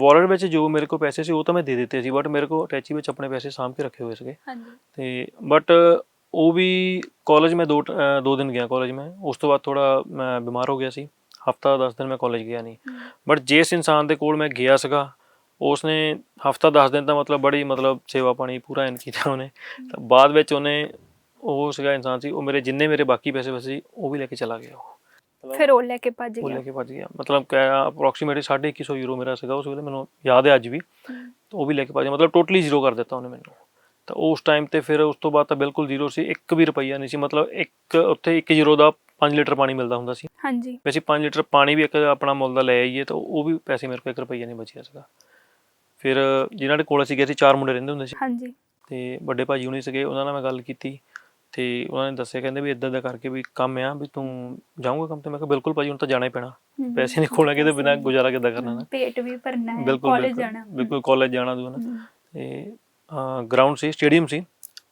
ਵਾਲਟ ਵਿੱਚ ਜੋ ਮੇਰੇ ਕੋ ਪੈਸੇ ਸੀ ਉਹ ਤਾਂ ਮੈਂ ਦੇ ਦਿੱਤੇ ਸੀ ਬਟ ਮੇਰੇ ਕੋ ਅਟੈਚੀ ਵਿੱਚ ਆਪਣੇ ਪੈਸੇ ਸਾਂਭ ਕੇ ਰੱਖੇ ਹੋਏ ਸੀਗੇ ਹਾਂਜੀ ਤੇ ਬਟ ਉਹ ਵੀ ਕਾਲਜ ਮੈਂ ਦੋ ਦੋ ਦਿਨ ਗਿਆ ਕਾਲਜ ਮੈਂ ਉਸ ਤੋਂ ਬਾਅਦ ਥੋੜਾ ਮੈਂ ਬਿਮਾਰ ਹੋ ਗਿਆ ਸੀ ਹਫਤਾ 10 ਦਿਨ ਮੈਂ ਕਾਲਜ ਗਿਆ ਨਹੀਂ ਬਟ ਜਿਸ ਇਨਸਾਨ ਦੇ ਕੋਲ ਮੈਂ ਗਿਆ ਸੀਗਾ ਉਸਨੇ ਹਫਤਾ 10 ਦਿਨ ਤਾਂ ਮਤਲਬ ਬੜੀ ਮਤਲਬ ਸੇਵਾ ਪਾਣੀ ਪੂਰਾ ਇਨ ਕੀਤਾ ਉਹਨੇ ਤਾਂ ਬਾਅਦ ਵਿੱਚ ਉਹਨੇ ਉਹ ਸੀਗਾ ਇਨਸਾਨ ਸੀ ਉਹ ਮੇਰੇ ਜਿੰਨੇ ਮੇਰੇ ਬਾਕੀ ਪੈਸੇ ਵਸੇ ਸੀ ਉਹ ਵੀ ਲੈ ਕੇ ਚਲਾ ਗਿਆ ਉਹ ਫਿਰ ਉਹ ਲੈ ਕੇ ਭੱਜ ਉਹ ਗਿਆ। ਲੈ ਕੇ ਭੱਜ ਗਿਆ। ਮਤਲਬ ਕਿ ਅਪਰੋਕਸੀਮੇਟਲੀ 2150 ਯੂਰੋ ਮੇਰਾ ਸੀਗਾ ਉਸ ਵੇਲੇ ਮੈਨੂੰ ਯਾਦ ਹੈ ਅੱਜ ਵੀ। ਹਮ, ਉਹ ਵੀ ਲੈ ਕੇ ਭੱਜ ਗਿਆ। ਮਤਲਬ ਟੋਟਲੀ ਜ਼ੀਰੋ ਕਰ ਦਿੱਤਾ ਉਹਨੇ ਮੈਨੂੰ। ਤਾਂ ਉਸ ਟਾਈਮ ਤੇ ਫਿਰ ਉਸ ਤੋਂ ਬਾਅਦ ਤਾਂ ਬਿਲਕੁਲ ਜ਼ੀਰੋ ਸੀ। 1 ਵੀ ਰੁਪਈਆ ਨਹੀਂ ਸੀ। ਮਤਲਬ ਇੱਕ ਉੱਥੇ 1 ਯੂਰੋ ਦਾ 5 ਲੀਟਰ ਪਾਣੀ ਮਿਲਦਾ ਹੁੰਦਾ ਸੀ। ਹਾਂਜੀ। ਵੈਸੇ 5 ਲੀਟਰ ਪਾਣੀ ਵੀ ਇੱਕ ਆਪਣਾ ਮੁੱਲ ਦਾ ਲੈ ਆਈਏ ਤਾਂ ਉਹ ਵੀ ਪੈਸੇ ਮੇਰੇ ਕੋਲ 1 ਰੁਪਈਆ ਨਹੀਂ ਬਚਿਆ ਸੀਗਾ। ਫਿਰ ਜਿਨ੍ਹਾਂ ਦੇ ਕੋਲ ਅਸੀਂ ਗਏ ਸੀ ਚਾਰ ਮੁੰਡੇ ਰਹਿੰਦੇ ਹੁੰਦੇ ਸੀ। ਹਾਂਜੀ। ਤੇ ਵੱਡੇ ਭਾਜੀ ਹੁਣੀ ਸੀਗੇ ਉਹਨਾਂ ਨਾਲ ਮੈਂ ਗੱਲ ਕੀਤੀ। ਤੇ ਉਹਨਾਂ ਨੇ ਦੱਸਿਆ ਕਹਿੰਦੇ ਵੀ ਇਦਾਂ ਦਾ ਕਰਕੇ ਵੀ ਕੰਮ ਆ ਵੀ ਤੂੰ ਜਾਊਂਗਾ ਕੰਮ ਤੇ? ਮੈਂ ਕਿਹਾ ਬਿਲਕੁਲ ਭਾਜੀ ਹੁਣ ਤਾਂ ਜਾਣਾ ਹੀ ਪੈਣਾ। ਪੈਸੇ ਨਹੀਂ ਕੋਲ ਹੈਗੇ ਤੇ ਬਿਨਾਂ ਗੁਜ਼ਾਰਾ ਕਿੱਦਾਂ ਕਰਨਾ ਨਾ? ਪੇਟ ਵੀ ਭਰਨਾ ਹੈ ਕਾਲਜ ਜਾਣਾ। ਬਿਲਕੁਲ ਕਾਲਜ ਜਾਣਾ ਦੂ ਨਾ? ਤੇ ਗਰਾਊਂਡ ਸੀ ਸਟੇਡੀਅਮ ਸੀ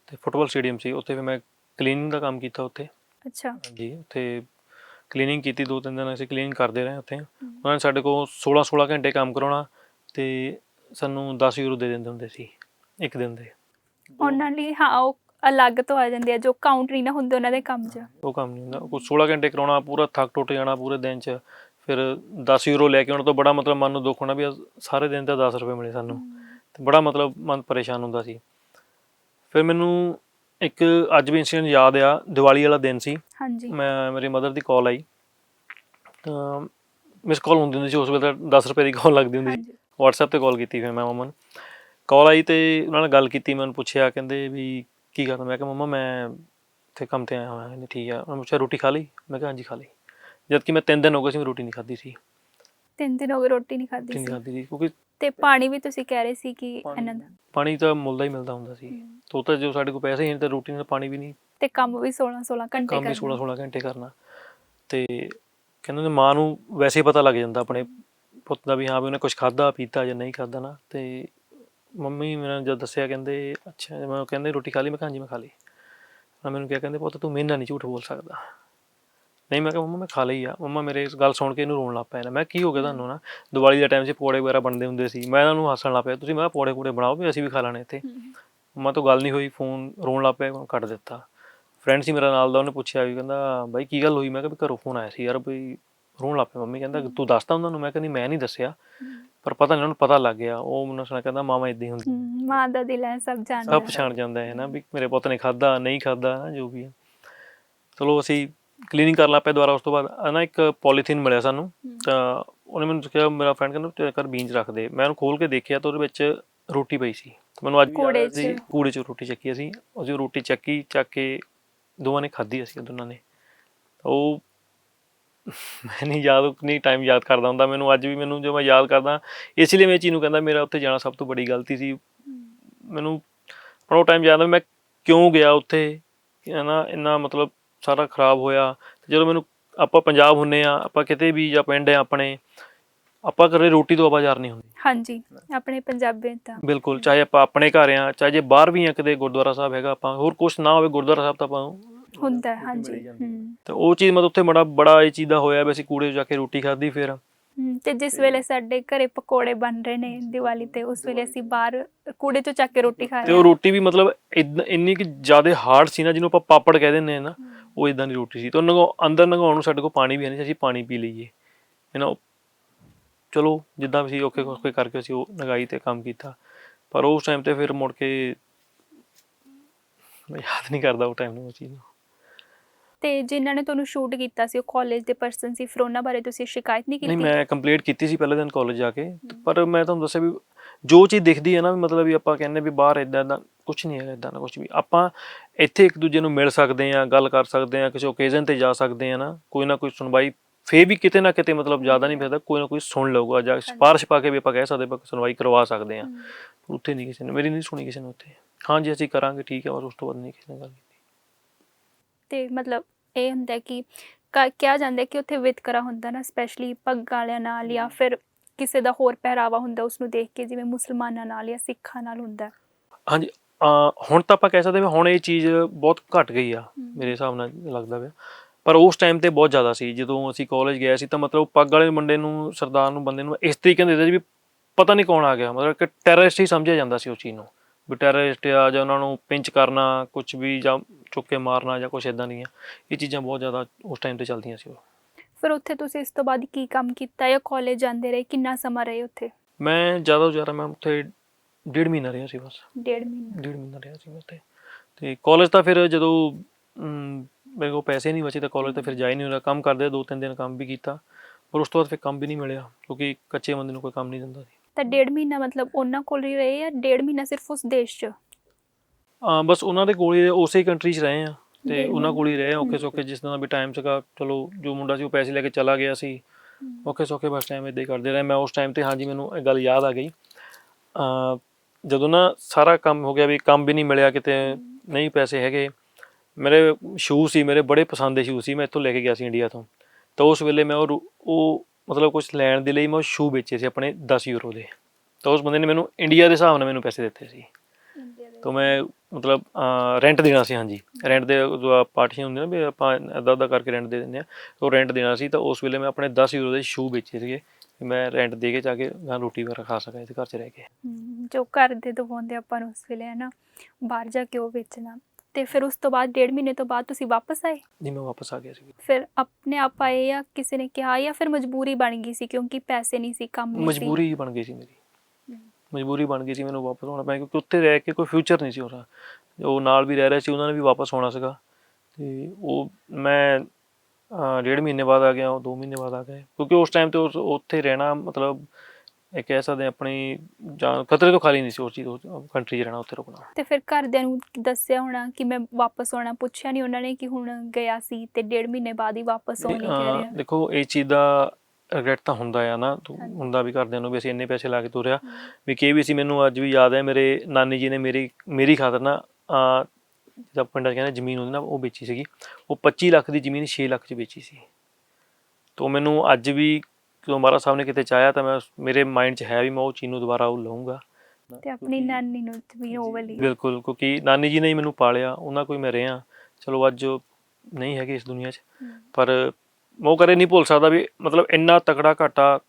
ਤੇ ਫੁੱਟਬਾਲ ਸਟੇਡੀਅਮ ਸੀ। ਉੱਥੇ ਫਿਰ ਮੈਂ ਕਲੀਨਿੰਗ ਦਾ ਕੰਮ ਕੀਤਾ ਉੱਥੇ। ਅੱਛਾ। ਹਾਂਜੀ ਉੱਥੇ ਕਲੀਨਿੰਗ ਕੀਤੀ ਦੋ ਤਿੰਨ ਦਿਨ ਅਸੀਂ ਕਲੀਨ ਕਰਦੇ ਰਹੇ ਉੱਥੇ। ਉਹਨਾਂ ਨੇ ਸਾਡੇ ਕੋਲ 16 16 ਘੰਟੇ ਕੰਮ ਕਰਾਉਣਾ ਤੇ ਸਾਨੂੰ 10 ਯੂਰੋ ਦੇ ਦਿੰਦੇ ਹੁੰਦੇ ਸੀ ਇੱਕ ਦਿਨ ਦੇ। ਉਹਨਾਂ ਲਈ ਹਾਂ ਉਹ ਅਲੱਗ ਤੋਂ ਆ ਜਾਂਦੇ ਆ ਜੋ ਕਾਊਂਟ ਨਹੀਂ ਨਾ ਹੁੰਦੇ ਉਹਨਾਂ ਦੇ ਕੰਮ 'ਚ। ਉਹ ਕੰਮ ਨਹੀਂ ਹੁੰਦਾ। ਕੋਈ 16 ਘੰਟੇ ਕਰਾਉਣਾ ਪੂਰਾ ਥੱਕ ਟੁੱਟ ਜਾਣਾ ਪੂਰੇ ਦਿਨ 'ਚ। ਫਿਰ 10 ਯੂਰੋ ਲੈ ਕੇ ਆਉਣ ਤੋਂ ਬੜਾ ਮਤਲਬ ਮਨ ਨੂੰ ਦੁੱਖ ਹੋਣਾ ਵੀ ਅੱਜ ਸਾਰੇ ਦਿਨ ਤਾਂ 10 ਰੁਪਏ ਮਿਲੇ ਸਾਨੂੰ। ਤੇ ਬੜਾ ਮਤਲਬ ਮਨ ਪਰੇਸ਼ਾਨ ਹੁੰਦਾ ਸੀ। ਫਿਰ ਮੈਨੂੰ ਇੱਕ ਅੱਜ ਵੀ ਇਨਸੀਡੈਂਟ ਯਾਦ ਆ ਦੀਵਾਲੀ ਵਾਲਾ ਦਿਨ ਸੀ। ਹਾਂਜੀ। ਮੈਂ ਮੇਰੀ ਮਦਰ ਦੀ ਕਾਲ ਆਈ। ਤਾਂ ਮਿਸ ਕਾਲ ਹੁੰਦੀ ਹੁੰਦੀ ਸੀ ਉਸ ਵੇਲੇ ਤਾਂ 10 ਰੁਪਏ ਦੀ ਕਾਲ ਲੱਗਦੀ ਹੁੰਦੀ ਸੀ। WhatsApp ਤੇ ਕਾਲ ਕੀਤੀ ਫਿਰ ਮੈਂ ਮੰਮਾ ਨੂੰ ਕਾਲ ਆਈ ਤੇ ਉਹਨਾਂ ਨਾਲ ਗੱਲ ਕੀਤੀ ਮੈਂ ਉਹਨੂੰ ਪੁੱਛਿਆ ਕਹਿੰਦੇ ਵੀ ਕੀ ਕਰਦਾ ਮੈਂ ਕਿਹਾ ਮੰਮਾ ਮੈਂ ਇੱਥੇ ਕੰਮ ਤੇ ਆਇਆ ਹੋਇਆ ਕਹਿੰਦੇ ਠੀਕ ਆ। ਉਹਨਾਂ ਨੇ ਪੁੱਛਿਆ ਰੋਟੀ ਖਾ ਲਈ? ਮੈਂ ਕਿਹਾ ਹਾਂਜੀ ਖਾ ਲਈ। ਜਦ ਕਿ ਮੈਂ ਤਿੰਨ ਦਿਨ ਹੋ ਗਏ ਸੀ ਮੈਂ ਰੋਟੀ ਨਹੀਂ ਖਾਧੀ ਸੀ। ਤਿੰਨ ਦਿਨ ਹੋ ਗਏ ਰੋਟੀ ਨਹੀਂ ਖਾਧੀ ਨਹੀਂ ਸੀ। ਖਾਧੀ ਸੀ ਕਿਉਂਕਿ ਤੇ ਪਾਣੀ ਵੀ ਤੁਸੀਂ ਕਹਿ ਰਹੇ ਸੀ ਕਿ ਇਹਨਾਂ ਦਾ। ਪਾਣੀ ਤਾਂ ਮੁੱਲ ਦਾ ਹੀ ਮਿਲਦਾ ਹੁੰਦਾ ਸੀ। ਹਮ, ਤੋ ਤਾਂ ਜੋ ਸਾਡੇ ਕੋਲ ਪੈਸੇ ਹੀ ਨਹੀਂ ਤਾਂ ਰੋਟੀ ਨਾਲ ਪਾਣੀ ਵੀ ਨਹੀਂ ਤੇ ਕੰਮ ਵੀ 16 16 ਘੰਟੇ ਕੰਮ ਵੀ ਕਰਨਾ। 16 16 ਘੰਟੇ ਕਰਨਾ। ਤੇ ਕਹਿੰਦੇ ਨੇ ਮਾਂ ਨੂੰ ਵੈਸੇ ਹੀ ਪਤਾ ਲੱਗ ਜਾਂਦਾ ਆਪਣੇ ਪੁੱਤ ਦਾ ਵੀ ਹਾਂ ਵੀ ਉਹਨੇ ਕੁਝ ਖਾਦਾ ਪੀਤਾ ਜਾਂ ਨਹੀਂ ਖਾਦਾ ਨਾ। ਤੇ ਮੰਮੀ ਮੈਨੂੰ ਜਦ ਦੱਸਿਆ ਕਹਿੰਦੇ ਅੱਛਾ ਮੈਂ ਕਹਿੰਦੇ ਰੋਟੀ ਖਾ ਲਈ ਮੈਂ ਕਿਹਾ ਹਾਂਜੀ ਮੈਂ ਖਾ ਲਈ। ਉਹਨਾਂ ਮੈਨੂੰ ਕਿਹਾ ਕਹਿੰਦੇ ਪੁੱਤ ਤੂੰ ਮੇਰੇ ਨਾਲ ਨਹੀਂ ਝੂਠ ਬੋਲ ਸਕਦਾ। ਨਹੀਂ ਮੈਂ ਕਿਹਾ ਮੰਮਾ ਮੈਂ ਖਾ ਲਈ ਆ। ਮੰਮਾ ਮੇਰੇ ਇਸ ਗੱਲ ਸੁਣ ਕੇ ਇਹਨੂੰ ਰੋਣ ਲੱਗ ਪਿਆ ਨਾ। ਮੈਂ ਕੀ ਹੋ ਗਿਆ ਤੁਹਾਨੂੰ ਨਾ? ਦੀਵਾਲੀ ਦਾ ਟਾਈਮ ਸੀ ਪੌੜੇ ਵਗੈਰਾ ਬਣਦੇ ਹੁੰਦੇ ਸੀ। ਮੈਂ ਇਹਨਾਂ ਨੂੰ ਹੱਸਣ ਲੱਗ ਪਿਆ। ਤੁਸੀਂ ਮੈਂ ਪੌੜੇ ਪੂੜੇ ਬਣਾਓ ਵੀ ਅਸੀਂ ਵੀ ਖਾ ਲੈਣੇ ਇੱਥੇ। ਮੰਮਾ ਤੋਂ ਗੱਲ ਨਹੀਂ ਹੋਈ ਫੋਨ ਰੋਣ ਲੱਗ ਪਿਆ ਕੱਟ ਦਿੱਤਾ। ਫਰੈਂਡ ਸੀ ਮੇਰਾ ਨਾਲ ਦਾ ਉਹਨੇ ਪੁੱਛਿਆ ਵੀ ਕਹਿੰਦਾ ਬਾਈ ਕੀ ਗੱਲ ਹੋਈ? ਮੈਂ ਕਿਹਾ ਵੀ ਘਰੋਂ ਫੋਨ ਆਇਆ ਸੀ ਯਾਰ ਬਈ ਰੋਣ ਲੱਗ ਪਿਆ ਮੰਮੀ। ਕਹਿੰਦਾ ਤੂੰ ਦੱਸਦਾ ਉਹਨਾਂ ਨੂੰ? ਮੈਂ ਕਹਿੰਦੀ ਮੈਂ ਨਹੀਂ ਦੱਸਿਆ। ਪਰ ਪਤਾ ਨਹੀਂ ਉਹਨੂੰ ਪਤਾ ਲੱਗ ਗਿਆ ਉਹ ਮੈਨੂੰ ਸੁਣਾ ਕਹਿੰਦਾ ਮਾਮਾ ਇਦਾਂ ਹੀ ਹੁੰਦੀ ਹਮ, ਮਾਂ ਦਾ ਦਿਲ ਹੈ ਸਭ ਜਾਣਦਾ ਸਭ ਪਛਾਣ ਜਾਂਦਾ ਹੈ ਨਾ ਵੀ ਮੇਰੇ ਪੁੱਤ ਨੇ ਖਾਦਾ ਨਹੀਂ ਖਾਦਾ ਨਾ ਜੋ ਵੀ ਹੈ ਚਲੋ ਅਸੀਂ ਕਲੀਨਿੰਗ ਕਰਨ ਲੱਗ ਪਏ ਦੁਬਾਰਾ ਉਸ ਤੋਂ ਬਾਅਦ ਆ ਨਾ ਇੱਕ ਪੋਲੀਥੀਨ ਮਿਲਿਆ ਸਾਨੂੰ। ਹਮ, ਤਾਂ ਉਹਨੇ ਮੈਨੂੰ ਕਿਹਾ ਮੇਰਾ ਫਰੈਂਡ ਕਹਿੰਦਾ ਤੇਰੇ ਘਰ ਬੀਨਸ ਰੱਖ ਦੇ ਮੈਂ ਉਹਨੂੰ ਖੋਲ ਕੇ ਦੇਖਿਆ ਤਾਂ ਉਹਦੇ ਵਿੱਚ ਰੋਟੀ ਪਈ ਸੀ। ਤੇ ਮੈਨੂੰ ਅੱਜ ਕੂੜੇ ਯਾਦ ਸੀ, ਚ। ਕੂੜੇ 'ਚ ਰੋਟੀ ਚੱਕੀ ਅਸੀਂ। ਉਹ ਰੋਟੀ ਚੱਕੀ ਚੱਕ ਕੇ ਦੋਵਾਂ ਨੇ ਖਾਧੀ ਅਸੀਂ ਦੋਨਾਂ ਨੇ। ਉਹ ਮੈਂ ਨਹੀਂ ਯਾਦ ਨਹੀਂ ਟਾਈਮ ਯਾਦ ਕਰਦਾ ਹੁੰਦਾ। ਮੈਨੂੰ ਅੱਜ ਵੀ ਮੈਨੂੰ ਜੋ ਮੈਂ ਯਾਦ ਕਰਦਾ ਇਸ ਲਈ ਮੈਂ ਚੀਜ਼ ਨੂੰ ਕਹਿੰਦਾ ਮੇਰਾ ਉੱਥੇ ਜਾਣਾ ਸਭ ਤੋਂ ਵੱਡੀ ਗਲਤੀ ਸੀ। ਮੈਨੂੰ ਪਰ ਉਹ ਟਾਈਮ ਯਾਦ ਆ ਮੈਂ ਕਿਉਂ ਗਿਆ ਉੱਥੇ? ਹੈ ਨਾ ਇੰਨਾ ਮਤਲਬ ਸਾਰਾ ਖਰਾਬ ਹੋਇਆ। ਤੇ ਜਦੋਂ ਮੈਨੂੰ ਆਪਾਂ ਪੰਜਾਬ ਹੁੰਨੇ ਆ ਆਪਾਂ ਕਿਤੇ ਵੀ ਜਾਂ ਪਿੰਡ ਆ ਆਪਣੇ ਆਪਾਂ ਘਰੇ ਰੋਟੀ ਤੋਂ ਆਵਾਜ਼ਾਰ ਨਹੀਂ ਹੁੰਦੀ। ਹਾਂਜੀ ਆਪਣੇ ਪੰਜਾਬੀ ਤਾਂ। ਬਿਲਕੁਲ ਚਾਹੇ ਆਪਾਂ ਆਪਣੇ ਘਰ ਆ ਚਾਹੇ ਜੇ ਬਾਹਰ ਵੀ ਆ ਕਿਤੇ ਗੁਰਦੁਆਰਾ ਸਾਹਿਬ ਹੈਗਾ ਆਪਾਂ ਹੋਰ ਕੁਝ ਨਾ ਹੋਵੇ ਗੁਰਦੁਆਰਾ ਸਾਹਿਬ ਤਾਂ ਆਪਾਂ ਹੁੰਦਾ ਹੈ, ਰੋਟੀ ਹਾਂਜੀ ਹੀ ਜਾਂਦੀ ਹੈ। ਤੇ ਉਹ ਚੀਜ਼ ਮਤਲਬ ਉੱਥੇ ਬੜਾ ਬੜਾ ਇਹ ਚੀਜ਼ ਦਾ ਹੋਇਆ ਵੀ ਅਸੀਂ ਕੂੜੇ 'ਚ ਜਾ ਕੇ ਰੋਟੀ ਖਾਧੀ ਫਿਰ। ਹਮ, ਤੇ ਜਿਸ ਵੇਲੇ ਸਾਡੇ ਘਰੇ ਪਕੌੜੇ ਬਣ ਰਹੇ ਨੇ ਦੀਵਾਲੀ ਤੇ ਉਸ ਵੇਲੇ ਅਸੀਂ ਬਾਹਰ ਕੂੜੇ ਚੋਂ ਚੱਕ ਕੇ ਰੋਟੀ ਖਾ ਤੇ ਰਹੇ ਉਹ ਹਾਂ। ਰੋਟੀ ਵੀ ਮਤਲਬ ਇੰਨੀ ਕਿ ਜ਼ਿਆਦਾ ਹਾਰਡ ਸੀ ਨਾ ਜਿਹਨੂੰ ਆਪਾਂ ਪਾਪੜ ਕਹਿ ਦਿੰਦੇ ਆ ਨਾ ਉਹ ਇਦਾਂ ਦੀ ਰੋਟੀ ਸੀ। ਤੇ ਉਹਨਾਂ ਕੋ ਅੰਦਰ ਨਗਾਉਣ ਨੂੰ ਸਾਡੇ ਕੋਲ ਪਾਣੀ ਵੀ ਹੈ ਨਹੀਂ ਸੀ ਅਸੀਂ ਪਾਣੀ ਪੀ ਲਈਏ। you know ਚਲੋ ਜਿੱਦਾਂ ਵੀ ਸੀ ਓਕੇ ਓਕੇ ਕਰਕੇ ਅਸੀਂ ਉਹ ਨਗਾਈ ਤੇ ਕੰਮ ਕੀਤਾ। ਪਰ ਉਸ ਟਾਈਮ ਤੇ ਫਿਰ ਮੁੜ ਕੇ ਮੈਂ ਯਾਦ ਨਹੀਂ ਕਰਦਾ ਉਹ ਟਾਈਮ ਨੂੰ ਉਹ ਚੀਜ਼ ਨੂੰ। ਤੇ ਜਿਨ੍ਹਾਂ ਨੇ ਤੁਹਾਨੂੰ ਸ਼ੂਟ ਕੀਤਾ ਸੀ ਉਹ ਕਾਲਜ ਦੇ ਪਰਸਨ ਸੀ ਫਿਰ ਉਹਨਾਂ ਬਾਰੇ ਤੁਸੀਂ ਸ਼ਿਕਾਇਤ ਨਹੀਂ ਨਹੀਂ ਕੀਤੀ? ਮੈਂ ਕੰਪਲੀਟ ਕੀਤੀ ਸੀ ਪਹਿਲੇ ਦਿਨ ਕਾਲਜ ਜਾ ਕੇ। ਪਰ ਮੈਂ ਤੁਹਾਨੂੰ ਦੱਸਿਆ ਵੀ ਜੋ ਚੀਜ਼ ਦਿਖਦੀ ਹੈ ਨਾ ਵੀ ਮਤਲਬ ਵੀ ਆਪਾਂ ਕਹਿੰਦੇ ਵੀ ਬਾਹਰ ਇਦਾਂ ਦਾ ਕੁਝ ਨਹੀਂ ਹੈਗਾ ਇਦਾਂ ਦਾ ਕੁਝ ਵੀ। ਆਪਾਂ ਇੱਥੇ ਇੱਕ ਦੂਜੇ ਨੂੰ ਮਿਲ ਸਕਦੇ ਆ ਗੱਲ ਕਰ ਸਕਦੇ ਆ ਕਿਸੇ ਓਕੇਜ਼ਨ ਤੇ ਜਾ ਸਕਦੇ ਆ ਨਾ ਕੋਈ ਨਾ ਕੋਈ ਸੁਣਵਾਈ ਫੇਰ ਵੀ ਕਿਤੇ ਨਾ ਕਿਤੇ ਮਤਲਬ ਜ਼ਿਆਦਾ ਨਹੀਂ ਪੈਦਾ ਕੋਈ ਨਾ ਕੋਈ ਸੁਣ ਲਊਗਾ ਜਾਂ ਸਿਫਾਰਿਸ਼ ਪਾ ਕੇ ਵੀ ਆਪਾਂ ਕਹਿ ਸਕਦੇ ਆਪਾਂ ਸੁਣਵਾਈ ਕਰਵਾ ਸਕਦੇ ਆ ਉੱਥੇ ਨਹੀਂ ਕਿਸੇ ਨੇ ਮੇਰੀ ਨਹੀਂ ਸੁਣੀ ਕਿਸੇ ਨੇ ਉੱਥੇ। ਹਾਂਜੀ ਅਸੀਂ ਕਰਾਂਗੇ ਠੀਕ ਹੈ ਪਰ ਉਸ ਤੋਂ ਬਾਅਦ ਨਹੀਂ ਕਿਸੇ ਨੇ ਗੱਲ ਤੇ ਮਤਲਬ ਇਹ ਹੁੰਦਾ ਕਿ ਕ- ਕਿਹਾ ਜਾਂਦਾ ਕਿ ਉੱਥੇ ਵਿਤਕਰਾ ਹੁੰਦਾ ਨਾ ਸਪੈਸ਼ਲੀ ਪੱਗ ਵਾਲਿਆਂ ਨਾਲ ਜਾਂ ਫਿਰ ਕਿਸੇ ਦਾ ਹੋਰ ਪਹਿਰਾਵਾ ਹੁੰਦਾ ਉਸ ਨੂੰ ਦੇਖ ਕੇ ਜਿਵੇਂ ਮੁਸਲਮਾਨਾਂ ਨਾਲ ਜਾਂ ਸਿੱਖਾਂ ਨਾਲ ਹੁੰਦਾ ਹੈ। ਹਾਂਜੀ ਅਹ ਹੁਣ ਤਾਂ ਆਪਾਂ ਕਹਿ ਸਕਦੇ ਹਾਂ ਹੁਣ ਇਹ ਚੀਜ਼ ਬਹੁਤ ਘਟ ਗਈ ਆ ਹਮ। ਮੇਰੇ ਹਿਸਾਬ ਨਾਲ ਲੱਗਦਾ ਪਿਆ ਪਰ ਉਸ ਟਾਈਮ ਤੇ ਬਹੁਤ ਜ਼ਿਆਦਾ ਸੀ ਜਦੋਂ ਅਸੀਂ ਕਾਲਜ ਗਏ ਸੀ ਤਾਂ ਮਤਲਬ ਪੱਗ ਵਾਲੇ ਮੁੰਡੇ ਨੂੰ ਸਰਦਾਰ ਨੂੰ ਬੰਦੇ ਨੂੰ ਇਸ ਤਰੀਕੇ ਨਾਲ ਦੇਖਦੇ ਸੀ ਵੀ ਪਤਾ ਨਹੀਂ ਕੌਣ ਆ ਗਿਆ ਮਤਲਬ ਕਿ ਟੈਰਰਿਸਟ ਹੀ ਸਮਝਿਆ ਜਾਂਦਾ ਸੀ ਉਸ ਚੀਜ਼ ਨੂੰ ਵੀ ਟੈਰਰਿਸਟ ਆ ਜਾਂ ਉਹਨਾਂ ਨੂੰ ਪਿੰਚ ਕਰਨਾ ਕੁਝ ਵੀ ਜਾਂ ਚੁੱਕ ਕੇ ਮਾਰਨਾ ਜਾਂ ਕੁਝ ਇਦਾਂ ਦੀਆਂ ਇਹ ਚੀਜ਼ਾਂ ਬਹੁਤ ਜ਼ਿਆਦਾ ਉਸ ਟਾਈਮ ਤੇ ਚੱਲਦੀਆਂ ਸੀ ਉਹ। ਫਿਰ ਉੱਥੇ ਤੁਸੀਂ ਇਸ ਤੋਂ ਬਾਅਦ ਕੀ ਕੰਮ ਕੀਤਾ ਜਾਂ ਕਾਲਜ ਜਾਂਦੇ ਰਹੇ ਕਿੰਨਾ ਸਮਾਂ ਰਹੇ ਉੱਥੇ? ਮੈਂ ਜ਼ਿਆਦਾ ਤੋਂ ਜ਼ਿਆਦਾ ਮੈਂ ਉੱਥੇ ਡੇਢ ਮਹੀਨਾ ਰਿਹਾ ਸੀ ਬਸ। ਡੇਢ ਮਹੀਨਾ? ਡੇਢ ਮਹੀਨਾ ਰਿਹਾ ਸੀ ਮੈਂ ਉੱਥੇ। ਤੇ ਕਾਲਜ ਤਾਂ ਫਿਰ ਜਦੋਂ ਮੇਰੇ ਕੋਲ ਪੈਸੇ ਨਹੀਂ ਬਚੇ ਤਾਂ ਕਾਲਜ ਤਾਂ ਫਿਰ ਜਾ ਹੀ ਨਹੀਂ ਹੋਇਆ ਕੰਮ ਕਰਦੇ ਦੋ ਤਿੰਨ ਦਿਨ ਕੰਮ ਵੀ ਕੀਤਾ ਪਰ ਉਸ ਤੋਂ ਬਾਅਦ ਫਿਰ ਕੰਮ ਵੀ ਨਹੀਂ ਮਿਲਿਆ ਕਿਉਂਕਿ ਕੱਚੇ ਬੰਦੇ ਨੂੰ ਕੋਈ ਕੰਮ ਨਹੀਂ ਦਿੰਦਾ ਸੀ। ਤਾਂ ਡੇਢ ਮਹੀਨਾ ਮਤਲਬ ਉਹਨਾਂ ਕੋਲ ਹੀ ਰਹੇ ਜਾਂ ਡੇਢ ਮਹੀਨਾ ਸਿਰਫ ਉਸ ਦੇਸ਼ 'ਚ? ਆ ਬਸ ਉਹਨਾਂ ਦੇ ਕੋਲ ਹੀ ਉਸੇ ਕੰਟਰੀ 'ਚ ਰਹੇ ਆ ਤੇ ਉਹਨਾਂ ਕੋਲ ਹੀ ਰਹੇ ਆ ਓਕੇ ਹਮ। ਸੋਕੇ ਜਿਸ ਤਰ੍ਹਾਂ ਵੀ ਟਾਈਮ ਸੀਗਾ ਚਲੋ ਜੋ ਮੁੰਡਾ ਸੀ ਉਹ ਪੈਸੇ ਲੈ ਕੇ ਚਲਾ ਗਿਆ ਸੀ। ਓਕੇ ਸੋਕੇ ਬਸ ਟਾਈਮ ਇਦਾਂ ਹੀ ਕਰਦੇ ਰਹੇ। ਮੈਂ ਉਸ ਟਾਈਮ ਤੇ ਹਾਂਜੀ ਮੈਨੂੰ ਇਹ ਗੱਲ ਯਾਦ ਆ ਗਈ। ਅ ਜਦੋਂ ਨਾ ਸਾਰਾ ਕੰਮ ਹੋ ਗਿਆ ਵੀ ਕੰਮ ਵੀ ਨਹੀਂ ਮਿਲਿਆ ਕਿਤੇ ਨਹੀਂ ਪੈਸੇ ਹੈਗੇ ਮੇਰੇ ਸ਼ੂ ਸੀ ਮੇਰੇ ਬੜੇ ਪਸੰਦ ਦੇ ਸ਼ੂ ਸੀ ਮੈਂ ਇੱਥੋਂ ਲੈ ਕੇ ਗਿਆ ਸੀ ਇੰਡੀਆ ਤੋਂ। ਤਾਂ ਉਸ ਵੇਲੇ ਮੈਂ ਉਹ ਉਹ ਮਤਲਬ ਕੁਝ ਲੈਣ ਦੇ ਲਈ ਮੈਂ ਸ਼ੂ ਵੇਚੇ ਸੀ ਆਪਣੇ 10 ਯੂਰੋ ਦੇ। ਤਾਂ ਉਸ ਬੰਦੇ ਨੇ ਮੈਨੂੰ ਇੰਡੀਆ ਦੇ ਹਿਸਾਬ ਨਾਲ ਮੈਨੂੰ ਪੈਸੇ ਦਿੱਤੇ ਸੀ। ਤਾਂ ਮੈਂ ਮਤਲਬ ਰੈਂਟ ਦੇਣਾ ਸੀ ਹਾਂਜੀ। ਰੈਂਟ ਦੇ ਜੋ ਪਾਰਟੀਆਂ ਹੁੰਦੀਆਂ ਨਾ ਵੀ ਆਪਾਂ ਅੱਧਾ ਅੱਧਾ ਕਰਕੇ ਰੈਂਟ ਦੇ ਦਿੰਦੇ ਆ ਉਹ ਰੈਂਟ ਦੇਣਾ ਸੀ ਤਾਂ ਉਸ ਵੇਲੇ ਮੈਂ ਆਪਣੇ 10 ਯੂਰੋ ਦੇ ਸ਼ੂ ਵੇਚੇ ਸੀਗੇ। ਕਿ ਮੈਂ ਰੈਂਟ ਦੇ ਕੇ ਜਾ ਕੇ ਗਾਂ ਰੋਟੀ ਵਗੈਰਾ ਖਾ ਸਕਾਂ ਇਸ ਘਰ 'ਚ ਰਹਿ ਕੇ। ਜੋ ਘਰ ਦੇ ਦਵਾਉਂਦੇ ਆਪਾਂ ਨੂੰ ਉਸ ਵੇਲੇ ਹੈ ਨਾ ਬਾਹਰ ਜਾ ਕੇ ਉਹ ਵੇਚਣਾ। ਤੇ ਫਿਰ ਉਸ ਤੋਂ ਬਾਅਦ ਡੇਢ ਮਹੀਨੇ ਤੋਂ ਬਾਅਦ ਤੁਸੀਂ ਵਾਪਸ ਆਏ? ਜੀ ਮੈਂ ਵਾਪਸ ਆ ਗਿਆ ਸੀ ਫਿਰ ਆਪਣੇ ਆਪ ਆਏ ਜਾਂ ਕਿਸੇ ਨੇ ਕਿਹਾ ਜਾਂ ਫਿਰ ਮਜਬੂਰੀ ਬਣ ਗਈ ਸੀ ਕਿਉਂਕਿ ਪੈਸੇ ਨਹੀਂ ਸੀ ਕੰਮ ਨਹੀਂ ਸੀ? ਮਜਬੂਰੀ ਹੀ ਬਣ ਗਈ ਸੀ ਮੇਰੀ। ਮਜਬੂਰੀ ਬਣ ਗਈ ਸੀ ਮੈਨੂੰ ਵਾਪਸ ਆਉਣਾ ਪਿਆ ਕਿਉਂਕਿ ਉੱਥੇ ਰਹਿ ਕੇ ਕੋਈ ਫਿਊਚਰ ਨਹੀਂ ਸੀ ਉਹਦਾ ਉਹ ਨਾਲ ਵੀ ਰਹਿ ਰਹੇ ਸੀ ਉਹਨਾਂ ਨੇ ਵੀ ਵਾਪਸ ਆਉਣਾ ਸੀਗਾ। ਤੇ ਉਹ ਮੈਂ ਡੇਢ ਮਹੀਨੇ ਬਾਅਦ ਆ ਗਿਆ ਉਹ 2 ਮਹੀਨੇ ਬਾਅਦ ਆ ਗਏ। ਕਿਉਂਕਿ ਉਸ ਟਾਈਮ ਤੇ ਉੱਥੇ ਰਹਿਣਾ ਮਤਲਬ ਇਹ ਕਹਿ ਸਕਦੇ ਆਪਣੀ ਜਾਨ ਖਤਰੇ ਤੋਂ ਖਾਲੀ ਨਹੀਂ ਸੀ ਉਸ ਚੀਜ਼ ਕੰਟਰੀ 'ਚ ਰਹਿਣਾ ਉੱਥੇ ਰੁਕਣਾ। ਤੇ ਫਿਰ ਘਰਦਿਆਂ ਨੂੰ ਦੱਸਿਆ ਹੋਣਾ ਕਿ ਮੈਂ ਵਾਪਸ ਆਉਣਾ। ਪੁੱਛਿਆ ਨਹੀਂ ਉਹਨਾਂ ਨੇ ਕਿ ਹੁਣ ਗਿਆ ਸੀ ਤੇ ਡੇਢ ਮਹੀਨੇ ਬਾਅਦ ਹੀ ਵਾਪਸ ਆਉਣ ਲਈ ਕਹਿ ਰਿਹਾ। ਦੇਖੋ ਇਹ ਚੀਜ਼ ਦਾ ਰਿਗਰੈਟ ਤਾਂ ਹੁੰਦਾ ਆ ਨਾ। ਤੂੰ। ਹੁੰਦਾ ਵੀ ਘਰਦਿਆਂ ਨੂੰ ਵੀ ਅਸੀਂ ਇੰਨੇ ਪੈਸੇ ਲਾ ਕੇ ਤੁਰਿਆ। ਵੀ ਕੀ ਵੀ ਸੀ ਮੈਨੂੰ ਅੱਜ ਵੀ ਯਾਦ ਹੈ ਮੇਰੇ ਨਾਨੀ ਜੀ ਨੇ ਮੇਰੀ ਮੇਰੀ ਖਾਤਰ ਨਾ ਅਹ, ਜਿੱਦਾਂ ਪਿੰਡਾਂ 'ਚ ਕਹਿੰਦੇ ਜ਼ਮੀਨ ਹੁੰਦੀ ਨਾ ਉਹ ਵੇਚੀ ਸੀਗੀ। ਉਹ 25 ਲੱਖ ਦੀ ਜ਼ਮੀਨ 6 ਲੱਖ 'ਚ ਵੇਚੀ ਸੀ। ਤੋਂ ਮੈਨੂੰ ਅੱਜ ਵੀ ਜਦੋਂ ਮਾਰਾ ਸਾਹਿਬ ਨੇ ਕਿਤੇ ਚਾਹਿਆ ਤਾਂ ਮੈਂ ਉਸ- ਮੇਰੇ ਮਾਈਂਡ 'ਚ ਹੈ ਵੀ ਮੈਂ ਉਹ ਚੀਜ਼ ਨੂੰ ਦੁਬਾਰਾ ਉਹ ਲਵਾਂਗਾ ਤੇ ਆਪਣੀ ਨਾਨੀ ਨੂੰ ਵੀ ਉਹ ਵਾਲੀ। ਬਿਲਕੁਲ ਕਿਉਂਕਿ ਨਾਨੀ ਜੀ ਨੇ ਹੀ ਮੈਨੂੰ ਪਾਲਿਆ ਉਹਨਾਂ ਕੋਈ ਮੈਂ ਰਿਹਾ। ਚਲੋ ਅੱਜ ਉਹ ਨਹੀਂ ਹੈਗੇ ਇਸ ਦੁਨੀਆ 'ਚ। ਹਮ। ਪਰ ਮੈਂ ਉਹ ਕਦੇ ਨਹੀਂ ਭੁੱਲ ਸਕਦਾ ਵੀ ਮਤਲਬ ਇੰਨਾ ਤਕੜਾ ਘਾਟਾ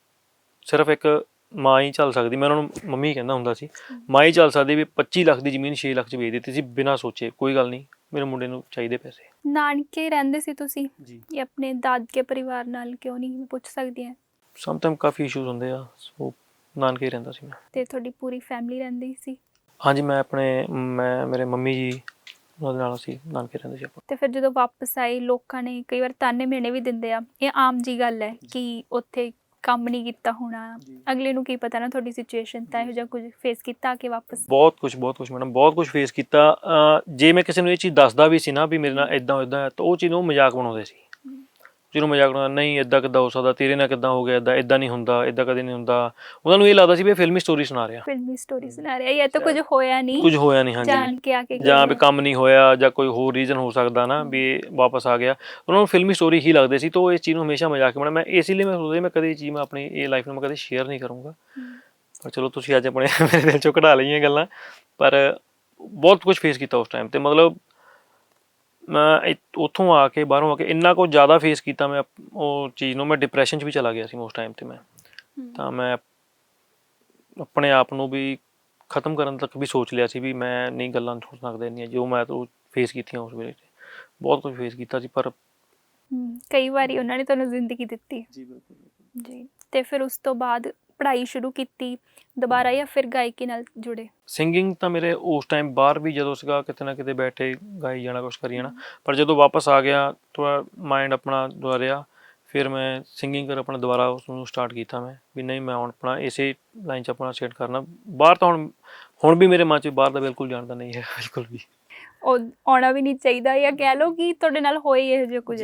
ਸਿਰਫ ਇੱਕ ਮਾਂ ਹੀ ਚੱਲ ਸਕਦੀ। ਮੈਂ ਉਹਨਾਂ ਨੂੰ ਮੰਮੀ ਕਹਿੰਦਾ ਹੁੰਦਾ ਸੀ ਮਾਂ ਹੀ ਚੱਲ ਸਕਦੀ ਵੀ 25 ਲੱਖ ਦੀ ਜ਼ਮੀਨ 6 ਲੱਖ 'ਚ ਵੇਚ ਦਿੱਤੀ ਸੀ ਬਿਨਾਂ ਸੋਚੇ। ਕੋਈ ਗੱਲ ਨਹੀਂ ਮੇਰੇ ਮੁੰਡੇ ਨੂੰ ਚਾਹੀਦੇ ਪੈਸੇ। ਨਾਨਕੇ ਰਹਿੰਦੇ ਸੀ ਤੁਸੀਂ? ਜੀ। ਜਾਂ ਆਪਣੇ ਦਾਦਕੇ ਪਰਿਵਾਰ ਨਾਲ ਕਿਉਂ ਨਹੀਂ ਮੈਂ ਪੁੱਛ ਸਕਦੀ ਹਾਂ ਸਮ ਟਾਈਮ ਕਾਫੀ ਇਸ਼ੂਜ਼ ਹੁੰਦੇ ਆ ਸੋ ਨਾਨਕੇ ਹੀ ਰਹਿੰਦਾ ਸੀ ਮੈਂ। ਤੇ ਤੁਹਾਡੀ ਪੂਰੀ ਫੈਮਿਲੀ ਰਹਿੰਦੀ ਸੀ? ਹਾਂਜੀ ਮੈਂ ਆਪਣੇ ਮੈਂ ਮੇਰੇ ਮੰਮੀ ਜੀ ਉਹਨਾਂ ਦੇ ਨਾਲ ਅਸੀਂ ਨਾਨਕੇ ਰਹਿੰਦੇ ਸੀ ਆਪਾਂ। ਤੇ ਫਿਰ ਜਦੋਂ ਵਾਪਸ ਆਏ ਲੋਕਾਂ ਨੇ ਕਈ ਵਾਰ ਤਾਨੇ ਮਿਹਣੇ ਵੀ ਦਿੰਦੇ ਆ ਇਹ ਆਮ ਜੀ ਗੱਲ ਹੈ ਕਿ ਉੱਥੇ ਕੰਮ ਨਹੀਂ ਕੀਤਾ ਹੋਣਾ। ਅਗਲੇ ਨੂੰ ਕੀ ਪਤਾ ਨਾ ਤੁਹਾਡੀ ਸਿਚੁਏਸ਼ਨ ਤਾਂ ਇਹੋ ਜਿਹਾ ਕੁਝ ਫੇਸ ਕੀਤਾ ਕਿ ਵਾਪਸ? ਬਹੁਤ ਕੁਝ ਬਹੁਤ ਕੁਝ ਮੈਡਮ ਬਹੁਤ ਕੁਝ ਫੇਸ ਕੀਤਾ। ਅਹ ਜੇ ਮੈਂ ਕਿਸੇ ਨੂੰ ਇਹ ਚੀਜ਼ ਦੱਸਦਾ ਵੀ ਸੀ ਨਾ ਵੀ ਮੇਰੇ ਨਾਲ ਇਦਾਂ ਇਦਾਂ ਤਾਂ ਉਹ ਚੀਜ਼ ਨੂੰ ਮਜ਼ਾਕ ਬਣਾਉਂਦੇ ਸੀ। ਜਿਹਨੂੰ ਮਜ਼ਾਕ ਬਣਾਉਂਦਾ ਨਹੀਂ ਇਦਾਂ ਕਿੱਦਾਂ ਹੋ ਸਕਦਾ ਤੇਰੇ ਨਾਲ ਕਿੱਦਾਂ ਹੋ ਗਿਆ ਇਦਾਂ ਇਦਾਂ ਨਹੀਂ ਹੁੰਦਾ ਇਦਾਂ ਕਦੇ ਨਹੀਂ ਹੁੰਦਾ। ਉਹਨਾਂ ਨੂੰ ਇਹ ਲੱਗਦਾ ਸੀ ਵੀ ਇਹ ਫਿਲਮੀ ਸਟੋਰੀ ਸੁਣਾ ਰਿਹਾ। ਫਿਲਮੀ ਸਟੋਰੀ ਸੁਣਾ ਰਿਹਾ ਇਹ ਤਾਂ ਕੁਝ ਹੋਇਆ ਨਹੀਂ। ਕੁਝ ਹੋਇਆ ਨਹੀਂ ਹਾਂਜੀ। ਜਾਣ ਕੇ ਆ ਕੇ ਜਾਂ ਵੀ। ਕੰਮ ਨਹੀਂ ਹੋਇਆ ਜਾਂ ਕੋਈ ਹੋਰ ਰੀਜ਼ਨ ਹੋ ਸਕਦਾ ਨਾ ਵੀ ਇਹ ਵਾਪਸ ਆ ਗਿਆ। ਉਹਨਾਂ ਨੂੰ ਫਿਲਮੀ ਸਟੋਰੀ ਹੀ ਲੱਗਦੇ ਸੀ ਤਾਂ ਉਹ ਇਸ ਚੀਜ਼ ਨੂੰ ਹਮੇਸ਼ਾ ਮਜ਼ਾਕ ਬਣਾ ਮੈਂ ਇਸ ਲਈ ਮੈਂ ਸੋਚਦਾ ਮੈਂ ਕਦੇ ਇਹ ਚੀਜ਼ ਮੈਂ ਆਪਣੀ ਇਹ ਲਾਈਫ ਨੂੰ ਮੈਂ ਕਦੇ ਸ਼ੇਅਰ ਨਹੀਂ ਕਰੂੰਗਾ। ਪਰ ਚਲੋ ਤੁਸੀਂ ਅੱਜ ਆਪਣੇ ਮੇਰੇ ਦਿਲ ਚੋਂ ਕਢਾ ਲਈਆਂ ਗੱਲਾਂ ਪਰ ਬਹੁਤ ਕੁਝ ਫੇਸ ਕੀਤਾ ਉਸ ਟਾਈਮ ਤੇ ਮਤਲਬ ਮੈਂ ਉੱਥੋਂ ਆ ਕੇ ਬਾਹਰੋਂ ਆ ਕੇ ਇੰਨਾ ਕੁ ਜ਼ਿਆਦਾ ਫੇਸ ਕੀਤਾ ਮੈਂ ਉਹ ਚੀਜ਼ ਨੂੰ ਮੈਂ ਡਿਪਰੈਸ਼ਨ 'ਚ ਵੀ ਚਲਾ ਗਿਆ ਸੀ ਉਸ ਟਾਈਮ ਤੇ ਮੈਂ। ਤਾਂ ਮੈਂ ਆਪਣੇ ਆਪ ਨੂੰ ਵੀ ਖਤਮ ਕਰਨ ਤੱਕ ਵੀ ਸੋਚ ਲਿਆ ਸੀ ਵੀ ਮੈਂ ਨਹੀਂ ਗੱਲਾਂ ਸੁਣ ਸਕਦਾ ਇੰਨੀਆਂ ਜੋ ਮੈਂ ਤੋਂ ਫੇਸ ਕੀਤੀਆਂ ਉਸ ਵੇਲੇ ਬਹੁਤ ਕੁਝ ਫੇਸ ਕੀਤਾ ਸੀ ਪਰ ਕਈ ਵਾਰੀ ਉਹਨਾਂ ਨੇ ਤੁਹਾਨੂੰ ਜ਼ਿੰਦਗੀ ਦਿੱਤੀ। ਜੀ ਬਿਲਕੁਲ। ਜੀ ਤੇ ਫਿਰ ਉਸ ਤੋਂ ਬਾਅਦ ਪੜ੍ਹਾਈ ਸ਼ੁਰੂ ਕੀਤੀ ਦੁਬਾਰਾ ਜਾਂ ਫਿਰ ਗਾਇਕੀ ਨਾਲ ਜੁੜੇ? ਸਿੰਗਿੰਗ ਤਾਂ ਮੇਰੇ ਉਸ ਟਾਈਮ ਬਾਹਰ ਵੀ ਜਦੋਂ ਸੀਗਾ ਕਿਤੇ ਨਾ ਕਿਤੇ ਬੈਠੇ ਗਾਈ ਜਾਣਾ ਕੁਝ ਕਰੀ ਜਾਣਾ। ਪਰ ਜਦੋਂ ਵਾਪਸ ਆ ਗਿਆ ਥੋੜਾ ਮਾਈਂਡ ਆਪਣਾ ਦੁਆਰਿਆ ਫਿਰ ਮੈਂ ਸਿੰਗਿੰਗ ਕਰ ਆਪਣਾ ਦੁਬਾਰਾ ਉਸ ਨੂੰ ਸਟਾਰਟ ਕੀਤਾ ਮੈਂ ਵੀ ਨਹੀਂ ਮੈਂ ਹੁਣ ਆਪਣਾ ਇਸੇ ਲਾਈਨ 'ਚ ਆਪਣਾ ਸੈਟ ਕਰਨਾ। ਬਾਹਰ ਤਾਂ ਹੁਣ ਹੁਣ ਵੀ ਮੇਰੇ ਮਨ 'ਚ ਬਾਹਰ ਦਾ ਬਿਲਕੁਲ ਜਾਣਦਾ ਨਹੀਂ ਹੈ ਬਿਲਕੁਲ ਵੀ। ਉਹ ਆਉਣਾ ਵੀ ਨਹੀਂ ਚਾਹੀਦਾ ਜਾਂ ਕਹਿ ਲਓ ਕਿ ਤੁਹਾਡੇ ਨਾਲ ਹੋਈ ਇਹੋ ਜਿਹਾ ਕੁਝ।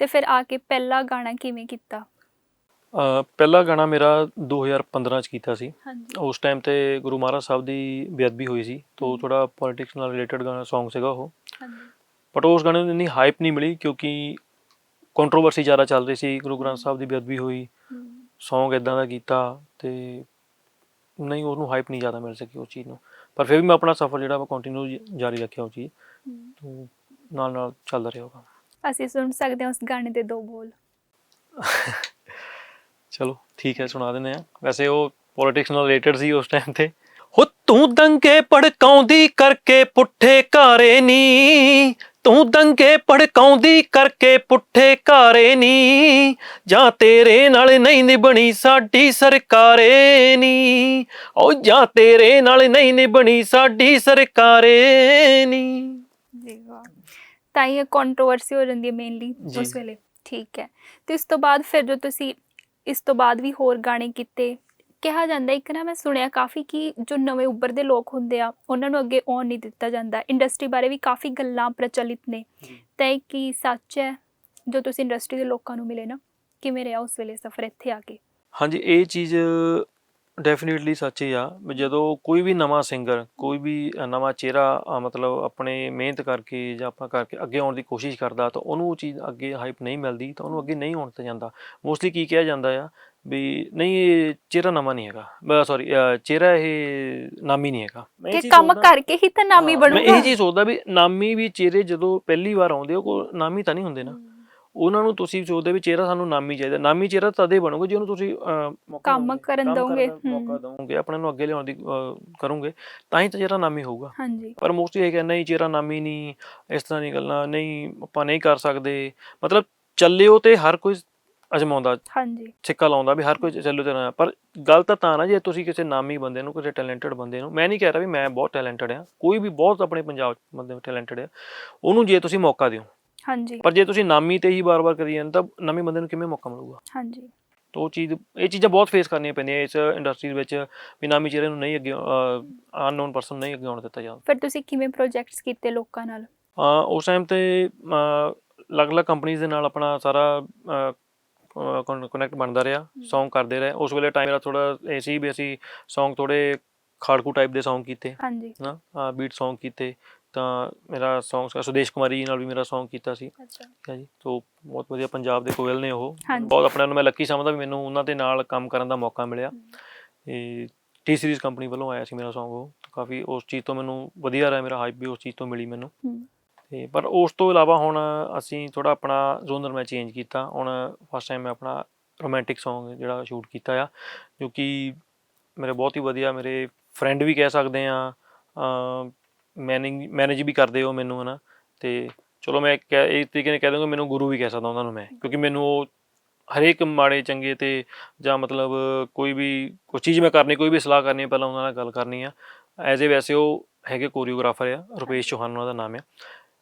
ਤੇ ਫਿਰ ਆ ਕੇ ਪਹਿਲਾ ਗਾਣਾ ਕਿਵੇਂ ਕੀਤਾ? ਪਹਿਲਾ ਗਾਣਾ ਮੇਰਾ 2015 ਚ ਕੀਤਾ ਸੀ। ਹਾਂਜੀ। ਉਸ ਟਾਈਮ ਤੇ ਗੁਰੂ ਮਹਾਰਾਜ ਸਾਹਿਬ ਦੀ ਬੇਅਦਬੀ ਹੋਈ ਸੀ ਤੋਂ ਥੋੜਾ ਪੋਲਿਟਿਕਸ ਨਾਲ ਰਿਲੇਟਡ ਗਾਣਾ Song ਸੀਗਾ ਉਹ। ਹਾਂਜੀ। ਬਟ ਉਸ ਗਾਣੇ ਨੂੰ ਇੰਨੀ ਹਾਈਪ ਨਹੀਂ ਮਿਲੀ ਕਿਉਂਕਿ ਕੰਟਰੋਵਰਸੀ ਜ਼ਿਆਦਾ ਚੱਲ ਰਹੀ ਸੀ ਗੁਰੂ ਗ੍ਰੰਥ ਸਾਹਿਬ ਦੀ ਬੇਅਦਬੀ ਹੋਈ ਹਮ। Song ਇਦਾਂ ਦਾ ਕੀਤਾ ਤੇ ਨਹੀਂ ਉਹਨੂੰ ਹਾਈਪ ਨਹੀਂ ਜ਼ਿਆਦਾ ਮਿਲ ਸਕੀ ਉਸ ਚੀਜ਼ ਨੂੰ। ਪਰ ਫਿਰ ਵੀ ਮੈਂ ਆਪਣਾ ਸਫ਼ਰ ਜਿਹੜਾ ਵਾ ਕੰਟੀਨਿਊ ਜਾਰੀ ਰੱਖਿਆ ਉਹ ਚੀਜ਼। ਹਮ। ਤੋਂ ਨਾਲ ਨਾਲ ਚੱਲਦਾ ਰਿਹਾ ਹੋਗਾ ਅਸੀਂ ਸੁਣ ਸਕਦੇ ਹਾਂ ਉਸ ਗਾਣੇ ਦੇ ਦੋ ਬੋਲ। ਚਲੋ ਠੀਕ ਹੈ ਸੁਣਾ ਦਿੰਦੇ ਆ ਵੈਸੇ ਉਹ ਪੋਲਿਟਿਕਸ ਨਾਲ ਰਿਲੇਟਡ ਸੀ ਉਸ ਟਾਈਮ ਤੇ। ਹੋ ਤੂੰ ਦੰਗੇ ਭੜਕਾਉਂਦੀ ਕਰਕੇ ਪੁੱਠੇ ਘਾਰੇ ਨੀ। ਤੂੰ ਦੰਗੇ ਭੜਕਾਉਂਦੀ ਕਰਕੇ ਪੁੱਠੇ ਘਾਰੇ ਨੀ। ਜਾਂ ਤੇਰੇ ਨਾਲ ਨਹੀਂ ਨਿਭਣੀ ਸਾਡੀ ਸਰਕਾਰੇ ਨੀ। ਓ ਜਾਂ ਤੇਰੇ ਨਾਲ ਨਹੀਂ ਨਿਭਣੀ ਸਾਡੀ ਸਰਕਾਰੇ ਨੀ। ਜੀ ਵਾਹ। ਤਾਂ ਇਹ ਕੰਟਰੋਵਰਸੀ ਹੋ ਜਾਂਦੀ ਹੈ ਮੇਨਲੀ। ਉਸ ਵੇਲੇ। ਠੀਕ ਹੈ। ਤੇ ਇਸ ਤੋਂ ਬਾਅਦ ਫਿਰ ਜੋ ਤੁਸੀਂ ਇਸ ਤੋਂ ਬਾਅਦ ਵੀ ਹੋਰ ਗਾਣੇ ਕੀਤੇ। ਕਿਹਾ ਜਾਂਦਾ ਇੱਕ ਨਾ ਮੈਂ ਸੁਣਿਆ ਕਾਫੀ ਕਿ ਜੋ ਨਵੇਂ ਉੱਭਰਦੇ ਲੋਕ ਹੁੰਦੇ ਆ, ਉਹਨਾਂ ਨੂੰ ਅੱਗੇ ਆਉਣ ਨਹੀਂ ਦਿੱਤਾ ਜਾਂਦਾ। ਇੰਡਸਟਰੀ ਬਾਰੇ ਵੀ ਕਾਫੀ ਗੱਲਾਂ ਪ੍ਰਚਲਿਤ ਨੇ। ਜੀ। ਤਾਂ ਇਹ ਕੀ ਸੱਚ ਹੈ ਜੋ ਤੁਸੀਂ ਇੰਡਸਟਰੀ ਦੇ ਲੋਕਾਂ ਨੂੰ ਮਿਲੇ ਨਾ, ਕਿਵੇਂ ਰਿਹਾ ਉਸ ਵੇਲੇ ਸਫ਼ਰ ਇੱਥੇ ਆ ਕੇ? ਹਾਂਜੀ, ਇਹ ਚੀਜ਼ ਡੈਫੀਨਿਟਲੀ ਸੱਚ ਹੀ ਆ ਵੀ ਜਦੋਂ ਕੋਈ ਵੀ ਨਵਾਂ ਸਿੰਗਰ ਕੋਈ ਵੀ ਨਵਾਂ ਚਿਹਰਾ ਅ, ਮਤਲਬ ਆਪਣੇ ਮਿਹਨਤ ਕਰਕੇ ਜਾਂ ਆਪਾਂ ਕਰਕੇ ਅੱਗੇ ਆਉਣ ਦੀ ਕੋਸ਼ਿਸ਼ ਕਰਦਾ ਤਾਂ ਉਹਨੂੰ ਉਹ ਚੀਜ਼ ਅੱਗੇ ਹਾਈਪ ਨਹੀਂ ਮਿਲਦੀ ਤਾਂ ਉਹਨੂੰ ਅੱਗੇ ਨਹੀਂ ਆਉਣ ਦਿੱਤਾ ਜਾਂਦਾ। ਮੋਸਟਲੀ ਕੀ ਕਿਹਾ ਜਾਂਦਾ ਆ ਵੀ ਨਹੀਂ ਇਹ ਚਿਹਰਾ ਨਵਾਂ ਨਹੀਂ ਹੈਗਾ ਸੌਰੀ ਚਿਹਰਾ ਇਹ ਨਾਮੀ ਨਹੀਂ ਹੈਗਾ। ਮੈਂ ਇਹ ਕਿ ਚੀਜ਼ ਕੰਮ ਸੋਚਦਾ- ਕਰਕੇ ਹੀ ਤਾਂ ਨਾਮੀ ਹਾਂ, ਮੈਂ ਬਣੂਗਾ। ਇਹ ਚੀਜ਼ ਸੋਚਦਾ ਵੀ ਨਾਮੀ ਵੀ ਚਿਹਰੇ ਜਦੋਂ ਪਹਿਲੀ ਵਾਰ ਆਉਂਦੇ ਉਹ ਕੋ ਨਾਮੀ ਤਾਂ ਨਹੀਂ ਹੁੰਦੇ ਨਾ। ਉਹਨਾਂ ਨੂੰ ਤੁਸੀਂ ਸੋਚਦੇ ਵੀ ਚਿਹਰਾ ਸਾਨੂੰ ਨਾਮੀ ਚਾਹੀਦਾ। ਨਾਮੀ ਚਿਹਰਾ ਤਦੇ ਬਣੂਗਾ ਜੇ ਉਹਨੂੰ ਤੁਸੀਂ ਮੌਕਾ ਕੰਮ ਕਰਨ ਕੰਮ ਦਿਓਗੇ, ਦਾ ਮੌਕਾ। ਦਵੋਗੇ ਆਪਣੇ ਨੂੰ ਅੱਗੇ ਲਿਆਉਣ ਦੀ ਕਰੋਗੇ ਤਾਂ ਹੀ ਚਿਹਰਾ ਨਾਮੀ ਹੋਊਗਾ। ਹਾਂਜੀ। ਪਰ ਮੋਸਟਲੀ ਇਹ ਕਹਿੰਦਾ ਨਹੀਂ ਚਿਹਰਾ ਨਾਮੀ ਨਹੀਂ ਇਸ ਤਰ੍ਹਾਂ ਨਹੀਂ ਗੱਲਾਂ ਨਹੀਂ ਆਪਾਂ ਨਹੀਂ ਕਰ ਸਕਦੇ। ਮਤਲਬ ਚੱਲਿਓ ਤੇ ਹਰ ਕੋਈ ਅਜਮਾਉਂਦਾ ਹਾਂਜੀ। ਸਿੱਕਾ ਲਾਉਂਦਾ ਵੀ ਹਰ ਕੋਈ ਚੱਲੋ ਤੇ ਨਾ ਪਰ ਗੱਲ ਤਾਂ ਤਾਂ ਨਾ ਜੇ ਤੁਸੀਂ ਕਿਸੇ ਨਾਮੀ ਬੰਦੇ ਨੂੰ ਕਿਸੇ ਟੈਲੈਂਟਡ ਬੰਦੇ ਨੂੰ ਮੈਂ ਨਹੀਂ ਕਹਿ ਰਿਹਾ ਵੀ ਮੈਂ ਬਹੁਤ ਟੈਲੈਂਟਡ ਆ ਕੋਈ ਵੀ ਬਹੁਤ ਆਪਣੇ ਪੰਜਾਬ ਬੰਦੇ ਟੈਲੈਂਟਡ ਆ ਉਹਨੂੰ ਜੇ ਤੁਸੀਂ ਮੌਕਾ ਦਿਓ। ਹਾਂਜੀ। ਪਰ ਜੇ ਤੁਸੀਂ ਨਾਮੀ ਤੇ ਹੀ ਬਾਰ-ਬਾਰ ਕਰੀ ਜਾਂਦੇ ਤਾਂ ਨਵੇਂ ਬੰਦੇ ਨੂੰ ਕਿਵੇਂ ਮੌਕਾ ਮਿਲੂਗਾ? ਹਾਂਜੀ। ਤਾਂ ਉਹ ਚੀਜ਼ ਇਹ ਚੀਜ਼ਾਂ ਬਹੁਤ ਫੇਸ ਕਰਨੀਆਂ ਪੈਂਦੀਆਂ ਇਸ ਇੰਡਸਟਰੀ ਦੇ ਵਿੱਚ ਵੀ ਨਾਮੀ ਚਿਹਰੇ ਨੂੰ ਨਹੀਂ ਅੱਗੇ ਅਨਨੋਨ ਪਰਸਨ ਨਹੀਂ ਅੱਗੇ ਆਉਣ ਦਿੱਤਾ ਜਾਂਦਾ। ਫਿਰ ਤੁਸੀਂ ਕਿਵੇਂ ਪ੍ਰੋਜੈਕਟਸ ਕੀਤੇ ਲੋਕਾਂ ਨਾਲ? ਉਸ ਟਾਈਮ ਤੇ ਅਲੱਗ-ਅਲੱਗ ਕੰਪਨੀਆਂ ਦੇ ਨਾਲ ਆਪਣਾ ਸਾਰਾ ਕਨੈਕਟ ਬਣਦਾ ਰਿਹਾ Song ਕਰਦੇ ਰਹੇ। ਉਸ ਵੇਲੇ ਟਾਈਮ ਮੇਰਾ ਥੋੜਾ ਇਹ ਸੀ ਵੀ ਅਸੀਂ Song ਥੋੜੇ ਖਾੜਕੂ ਟਾਈਪ ਦੇ Song ਕੀਤੇ ਹਾਂਜੀ। ਨਾ ਬੀਟ Song ਕੀਤੇ। ਤਾਂ ਮੇਰਾ ਸੀਗਾ ਸੁਦੇਸ਼ ਕੁਮਾਰੀ ਜੀ ਨਾਲ ਵੀ ਮੇਰਾ Song ਕੀਤਾ ਸੀ। ਅੱਛਾ। ਠੀਕ ਹੈ ਜੀ। ਤੋਂ ਬਹੁਤ ਵਧੀਆ ਪੰਜਾਬ ਦੇ ਕੋਇਲ ਨੇ ਉਹ। ਹਾਂਜੀ। ਬਹੁਤ ਆਪਣੇ ਆਪ ਨੂੰ ਮੈਂ ਲੱਕੀ ਸਮਝਦਾ ਵੀ ਮੈਨੂੰ ਉਹਨਾਂ ਦੇ ਨਾਲ ਕੰਮ ਕਰਨ ਦਾ ਮੌਕਾ ਮਿਲਿਆ। ਤੇ ਟੀ ਸੀਰੀਜ਼ ਕੰਪਨੀ ਵੱਲੋਂ ਆਇਆ ਸੀ ਮੇਰਾ Song ਉਹ। ਕਾਫੀ ਉਸ ਚੀਜ਼ ਤੋਂ ਮੈਨੂੰ ਵਧੀਆ ਰਿਹਾ ਮੇਰਾ ਹਾਈਪ ਵੀ ਉਸ ਚੀਜ਼ ਤੋਂ ਮਿਲੀ ਮੈਨੂੰ। ਹਮ, ਤੇ ਪਰ ਉਸ ਤੋਂ ਇਲਾਵਾ ਹੁਣ ਅਸੀਂ ਥੋੜਾ ਆਪਣਾ ਜ਼ੋਨਰ ਮੈਂ ਚੇਂਜ ਕੀਤਾ। ਹੁਣ ਫਸਟ ਟਾਈਮ ਮੈਂ ਆਪਣਾ ਰੋਮਾਂਟਿਕ Song ਜਿਹੜਾ ਸ਼ੂਟ ਕੀਤਾ ਆ ਜੋ ਕਿ ਮੇਰੇ ਬਹੁਤ ਹੀ ਵਧੀਆ ਮੇਰੇ ਫਰੈਂਡ ਵੀ ਕਹਿ ਸਕਦੇ ਆ। ਮੈਨੇਜ ਮੈਨੇਜ ਵੀ ਕਰਦੇ ਹੋ ਮੈਨੂੰ ਹਨਾ? ਤੇ ਚਲੋ ਮੈਂ ਕਹਿ- ਇਹ ਤਰੀਕੇ ਨਾਲ ਕਹਿ ਦੂੰਗਾ ਮੈਨੂੰ ਗੁਰੂ ਵੀ ਕਹਿ ਸਕਦਾ ਉਹਨਾਂ ਨੂੰ ਮੈਂ ਕਿਉਂਕਿ ਮੈਨੂੰ ਉਹ ਹਰੇਕ ਮਾੜੇ ਚੰਗੇ ਤੇ ਜਾਂ ਮਤਲਬ ਕੋਈ ਵੀ ਕੋਈ ਚੀਜ਼ ਮੈਂ ਕਰਨੀ ਕੋਈ ਵੀ ਸਲਾਹ ਕਰਨੀ ਹੈ, ਪਹਿਲਾਂ ਉਹਨਾਂ ਨਾਲ ਗੱਲ ਕਰਨੀ ਆ। ਐਜ਼ ਏ ਵੈਸੇ ਉਹ ਹੈਗੇ ਕੋਰੀਓਗ੍ਰਾਫਰ ਆ ਰੁਪੇਸ਼ ਚੌਹਾਨ ਉਹਨਾਂ ਦਾ ਨਾਮ ਆ।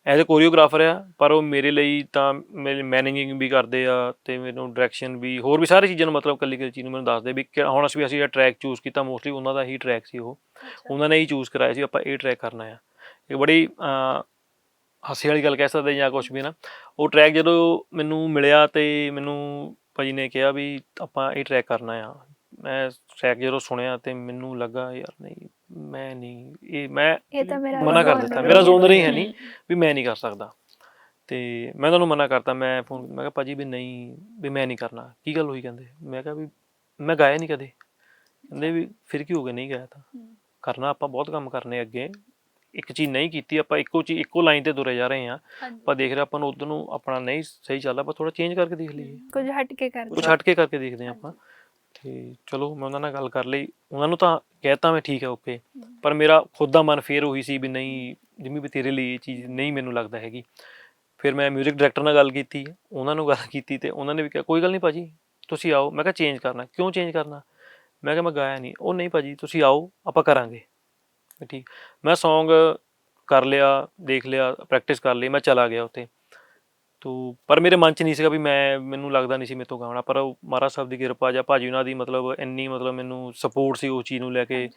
ਐਜ਼ ਅ ਕੋਰੀਓਗ੍ਰਾਫਰ ਆ ਪਰ ਉਹ ਮੇਰੇ ਲਈ ਤਾਂ ਮੇਰੀ ਮੈਨੇਜਿੰਗ ਵੀ ਕਰਦੇ ਆ ਤੇ ਮੈਨੂੰ ਡਾਇਰੈਕਸ਼ਨ ਵੀ ਹੋਰ ਵੀ ਸਾਰੀ ਚੀਜ਼ਾਂ ਨੂੰ ਮਤਲਬ ਕੱਲੀ ਕੱਲੀ ਚੀਜ਼ ਨੂੰ ਮੈਨੂੰ ਦੱਸਦੇ ਵੀ ਹੁਣ ਅਸੀਂ ਅਸੀਂ ਜਿਹੜਾ ਟਰੈਕ ਚੂਜ਼ ਕੀਤਾ ਮੋਸਟਲੀ ਉਹਨਾਂ ਦਾ ਹੀ ਟਰੈਕ ਸੀ ਉਹ। ਉਹਨਾਂ ਨੇ ਹੀ ਚੂਜ਼ ਕਰਾਇਆ ਸੀ ਆਪਾਂ ਇਹ ਟਰੈਕ ਕਰਨਾ ਆ। ਇਹ ਬੜੀ ਹਾਸੇ ਵਾਲੀ ਗੱਲ ਕਹਿ ਸਕਦੇ ਜਾਂ ਕੁਝ ਵੀ ਨਾ। ਉਹ ਟਰੈਕ ਜਦੋਂ ਮੈਨੂੰ ਮਿਲਿਆ ਤੇ ਮੈਨੂੰ ਭਾਜੀ ਨੇ ਕਿਹਾ ਵੀ ਆਪਾਂ ਇਹ ਟਰੈਕ ਕਰਨਾ ਆ। ਮੈਂ ਟਰੈਕ ਜਦੋਂ ਸੁਣਿਆ ਤੇ ਮੈਨੂੰ ਲੱਗਾ ਯਾਰ ਨਹੀਂ ਮੈਂ ਨਹੀਂ ਇਹ ਮੈਂ ਇਹ ਤਾਂ ਮੇਰਾ ਮਨਾ ਕਰ ਦਿੱਤਾ। ਨਹੀਂ ਮੇਰਾ। ਜ਼ੋਨ ਹੀ ਹੈ ਨਹੀਂ ਵੀ ਮੈਂ ਨਹੀਂ ਕਰ ਸਕਦਾ। ਤੇ ਮੈਂ ਤੁਹਾਨੂੰ ਮਨਾ ਕਰਤਾ ਮੈਂ ਫੋਨ ਮੈਂ ਕਿਹਾ ਭਾਜੀ ਵੀ ਨਹੀਂ ਵੀ ਮੈਂ ਨਹੀਂ ਕਰਨਾ। ਕੀ ਗੱਲ ਹੋਈ ਕਹਿੰਦੇ? ਮੈਂ ਕਿਹਾ ਵੀ ਮੈਂ ਗਾਇਆ ਨਹੀਂ ਕਦੇ। ਕਹਿੰਦੇ ਵੀ ਫਿਰ ਕੀ ਹੋ ਗਿਆ ਨਹੀਂ ਗਾਇਆ ਤਾਂ। ਕਰਨਾ ਆਪਾਂ ਬਹੁਤ ਕੰਮ ਕਰਨੇ ਅੱਗੇ। ਇੱਕ ਚੀਜ਼ ਨਹੀਂ ਕੀਤੀ ਆਪਾਂ ਇੱਕੋ ਚੀਜ਼ ਇੱਕੋ ਲਾਈਨ ਤੇ ਤੁਰੇ ਜਾ ਰਹੇ ਹਾਂਜੀ। ਆਪਾਂ ਦੇਖ ਰਹੇ ਆਪਾਂ ਨੂੰ ਉਧਰ ਨੂੰ ਆਪਣਾ ਨਹੀਂ ਸਹੀ ਚੱਲਦਾ ਆਪਾਂ ਥੋੜਾ ਚੇਂਜ ਕਰਕੇ ਦੇਖ ਲਈਏ। ਕੁਝ ਹਟ ਕੇ ਕਰ ਕੁਝ ਹਟ ਕੇ ਕਰਕੇ ਦੇਖਦੇ ਹਾਂ ਆਪਾਂ। ਤੇ ਚਲੋ ਮੈਂ ਉਹਨਾਂ ਨਾਲ ਗੱਲ ਕਰ ਲਈ। ਉਹਨਾਂ ਨੂੰ ਤਾਂ ਕਹਿਤਾ ਮੈਂ ਠੀਕ ਹੈ ਓਕੇ ਪਰ ਮੇਰਾ ਖੁਦ ਦਾ ਮਨ ਫੇਰ ਉਹੀ ਸੀ ਵੀ ਨਹੀਂ, ਜਿੰਮੀ ਵੀ ਤੇਰੇ ਲਈ ਇਹ ਚੀਜ਼ ਨਹੀਂ ਮੈਨੂੰ ਲੱਗਦਾ ਹੈਗੀ। ਫਿਰ ਮੈਂ 뮤직 ਡਾਇਰੈਕਟਰ ਨਾਲ ਗੱਲ ਕੀਤੀ, ਉਹਨਾਂ ਨੂੰ ਗੱਲ ਕੀਤੀ ਤੇ ਉਹਨਾਂ ਨੇ ਵੀ ਕਿਹਾ, ਕੋਈ ਗੱਲ ਨਹੀਂ ਭਾਜੀ, ਤੁਸੀਂ ਆਓ। ਮੈਂ ਕਿਹਾ, ਚੇਂਜ ਕਰਨਾ। ਕਿਉਂ ਚੇਂਜ ਕਰਨਾ? ਮੈਂ ਕਿਹਾ, ਮੈਂ ਗਾਇਆ ਨਹੀਂ ਉਹ ਨਹੀਂ ਭਾਜੀ, ਤੁਸੀਂ ਆਓ, ਆਪਾਂ ਕਰਾਂਗੇ। ਠੀਕ, ਮੈਂ Song ਕਰ ਲਿਆ, ਦੇਖ ਲਿਆ ਪ੍ਰੈਕਟਿਸ ਕਰ ਲਈ, ਮੈਂ ਚਲਾ ਗਿਆ ਉੱਥੇ। ਤੋ ਪਰ ਮੇਰੇ ਮਨ 'ਚ ਨਹੀਂ ਸੀਗਾ ਵੀ ਮੈਂ ਮੈਨੂੰ ਲੱਗਦਾ ਨਹੀਂ ਸੀ ਮੇਰੇ ਤੋਂ ਗਾਉਣਾ ਪਰ ਉਹ ਮਹਾਰਾਜ ਸਾਹਿਬ ਦੀ ਕਿਰਪਾ ਜਾਂ ਭਾਜੀ ਉਹਨਾਂ ਦੀ ਮਤਲਬ ਇੰਨੀ ਮਤਲਬ ਮੈਨੂੰ ਸਪੋਰਟ ਸੀ ਉਸ ਚੀਜ਼ ਨੂੰ ਲੈ ਕੇ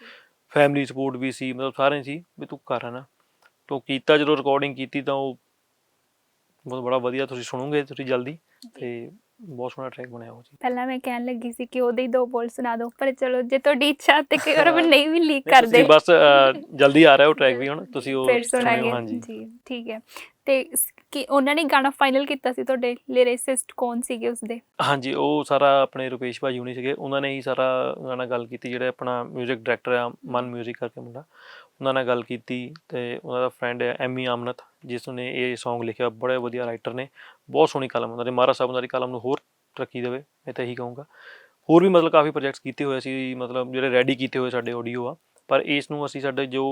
ਫੈਮਿਲੀ ਸਪੋਰਟ ਵੀ ਸੀ ਮਤਲਬ ਸਾਰੇ ਸੀ ਵੀ ਤੂੰ ਕਰ ਨਾ। ਤੋ ਕੀਤਾ ਜਦੋਂ ਰਿਕਾਰਡਿੰਗ ਕੀਤੀ ਤਾਂ ਉਹ ਬਹੁਤ ਬੜਾ ਵਧੀਆ ਤੁਸੀਂ ਸੁਣੋਗੇ ਤੁਸੀਂ ਜਲਦੀ ਤੇ ਬਹੁਤ ਸੋਹਣਾ ਟਰੈਕ ਬਣਿਆ ਉਹ ਜੀ ਪਹਿਲਾਂ ਮੈਂ ਕਹਿਣ ਲੱਗੀ ਸੀ ਕਿ ਉਹਦੇ ਹੀ ਦੋ ਬੋਲ ਸੁਣਾ ਦਿਓ ਪਰ ਚਲੋ ਜੇ ਤੁਹਾਡੀ ਇੱਛਾ ਤੇ ਕਈ ਵਾਰ ਮੈਂ ਨਹੀਂ ਵੀ ਲੀਕ ਕਰ ਦੇ ਤੁਸੀਂ ਬਸ ਅਹ, ਜਲਦੀ ਆ ਰਿਹਾ ਉਹ ਟਰੈਕ ਵੀ ਹੁਣ ਤੁਸੀਂ ਉਹ ਫਿਰ ਸੁਣਿਓ, ਸੁਣਾਂਗੇ ਹਾਂਜੀ ਜੀ ਠੀਕ ਹੈ ਤੇ ਸ- ਕਿ ਉਹਨਾਂ ਨੇ ਗਾਣਾ ਫਾਈਨਲ ਕੀਤਾ ਸੀ ਤੁਹਾਡੇ ਲਿਰਿਸਿਸਟ ਕੌਣ ਸੀਗੇ ਉਸਦੇ ਹਾਂਜੀ ਉਹ ਸਾਰਾ ਆਪਣੇ ਰੁਪੇਸ਼ ਭਾਜੀ ਹੁਣੀ ਸੀਗੇ ਉਹਨਾਂ ਨੇ ਹੀ ਸਾਰਾ ਉਹਨਾਂ ਨਾਲ ਗੱਲ ਕੀਤੀ ਜਿਹੜੇ ਆਪਣਾ 뮤직 ਡਾਇਰੈਕਟਰ ਆ ਮਨ 뮤직 ਕਰਕੇ ਮੁੰਡਾ ਉਹਨਾਂ ਨਾਲ ਗੱਲ ਕੀਤੀ ਤੇ ਉਹਨਾਂ ਦਾ ਫਰੈਂਡ ਹੈ ਐਮੀ ਆਮਨਤ ਜਿਸ ਨੇ ਇਹ Song ਲਿਖਿਆ ਬੜੇ ਵਧੀਆ ਰਾਈਟਰ ਨੇ ਬਹੁਤ ਸੋਹਣੀ ਕਲਮ ਉਹਨਾਂ ਦੇ ਮਹਾਰਾਜ ਸਾਹਿਬ ਉਹਨਾਂ ਦੀ ਕਲਮ ਨੂੰ ਹੋਰ ਤਰੱਕੀ ਦੇਵੇ, ਮੈਂ ਤਾਂ ਇਹੀ ਕਹੂੰਗਾ। ਹੋਰ ਵੀ ਮਤਲਬ ਕਾਫੀ ਪ੍ਰੋਜੈਕਟਸ ਕੀਤੇ ਹੋਏ ਸੀ ਮਤਲਬ ਜਿਹੜੇ ਰੈਡੀ ਕੀਤੇ ਹੋਏ ਸਾਡੇ ਆਡੀਓ ਆ, ਪਰ ਇਸ ਨੂੰ ਅਸੀਂ ਸਾਡੇ ਜੋ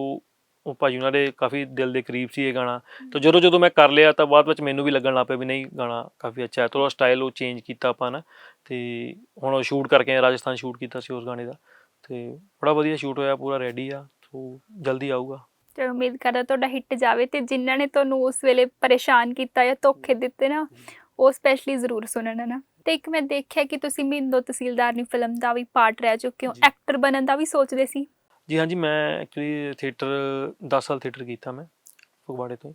ਉਹ ਭਾਜੀ ਉਹਨਾਂ ਦੇ ਕਾਫੀ ਦਿਲ ਦੇ ਕਰੀਬ ਸੀ ਇਹ ਗਾਣਾ, ਤਾਂ ਜਦੋਂ ਜਦੋਂ ਮੈਂ ਕਰ ਲਿਆ, ਤਾਂ ਬਾਅਦ ਵਿੱਚ ਮੈਨੂੰ ਵੀ ਲੱਗਣ ਲੱਗ ਪਿਆ ਵੀ ਨਹੀਂ, ਗਾਣਾ ਕਾਫੀ ਅੱਛਾ ਹੈ ਥੋੜਾ ਸਟਾਈਲ ਉਹ ਚੇਂਜ ਕੀਤਾ ਆਪਾਂ ਨਾ, ਤੇ ਹੁਣ ਉਹ ਸ਼ੂਟ ਕਰਕੇ ਰਾਜਸਥਾਨ ਸ਼ੂਟ ਕੀਤਾ ਸੀ ਉਸ ਗਾਣੇ ਦਾ, ਤੇ ਬੜਾ ਵਧੀਆ ਸ਼ੂਟ ਹੋਇਆ, ਪੂਰਾ ਰੈਡੀ ਆ, ਸੋ ਜਲਦੀ ਆਊਗਾ। ਤੇ ਉਮੀਦ ਕਰਦਾ ਤੁਹਾਡਾ ਹਿੱਟ ਜਾਵੇ ਤੇ ਜਿਨ੍ਹਾਂ ਨੇ ਤੁਹਾਨੂੰ ਉਸ ਵੇਲੇ ਪਰੇਸ਼ਾਨ ਕੀਤਾ ਜਾਂ ਧੋਖੇ ਦਿੱਤੇ ਨਾ ਉਹ ਸਪੈਸ਼ਲੀ ਜ਼ਰੂਰ ਸੁਣਨ ਨਾ? ਤੇ ਇੱਕ ਮੈਂ ਦੇਖਿਆ ਕਿ ਤੁਸੀਂ ਮਿੰਦੋ ਤਹਿਸੀਲਦਾਰ ਦੀ ਫਿਲਮ ਦਾ ਵੀ ਪਾਰਟ ਰਹਿ ਚੁੱਕੇ ਹੋ। ਐਕਟਰ ਬਣਨ ਦਾ ਵੀ ਸੋਚਦੇ ਸੀ? ਜੀ ਹਾਂਜੀ ਮੈਂ ਐਕਚੁਅਲੀ ਥੀਏਟਰ 10 ਸਾਲ ਥੀਏਟਰ ਕੀਤਾ ਮੈਂ ਫਗਵਾੜੇ ਤੋਂ।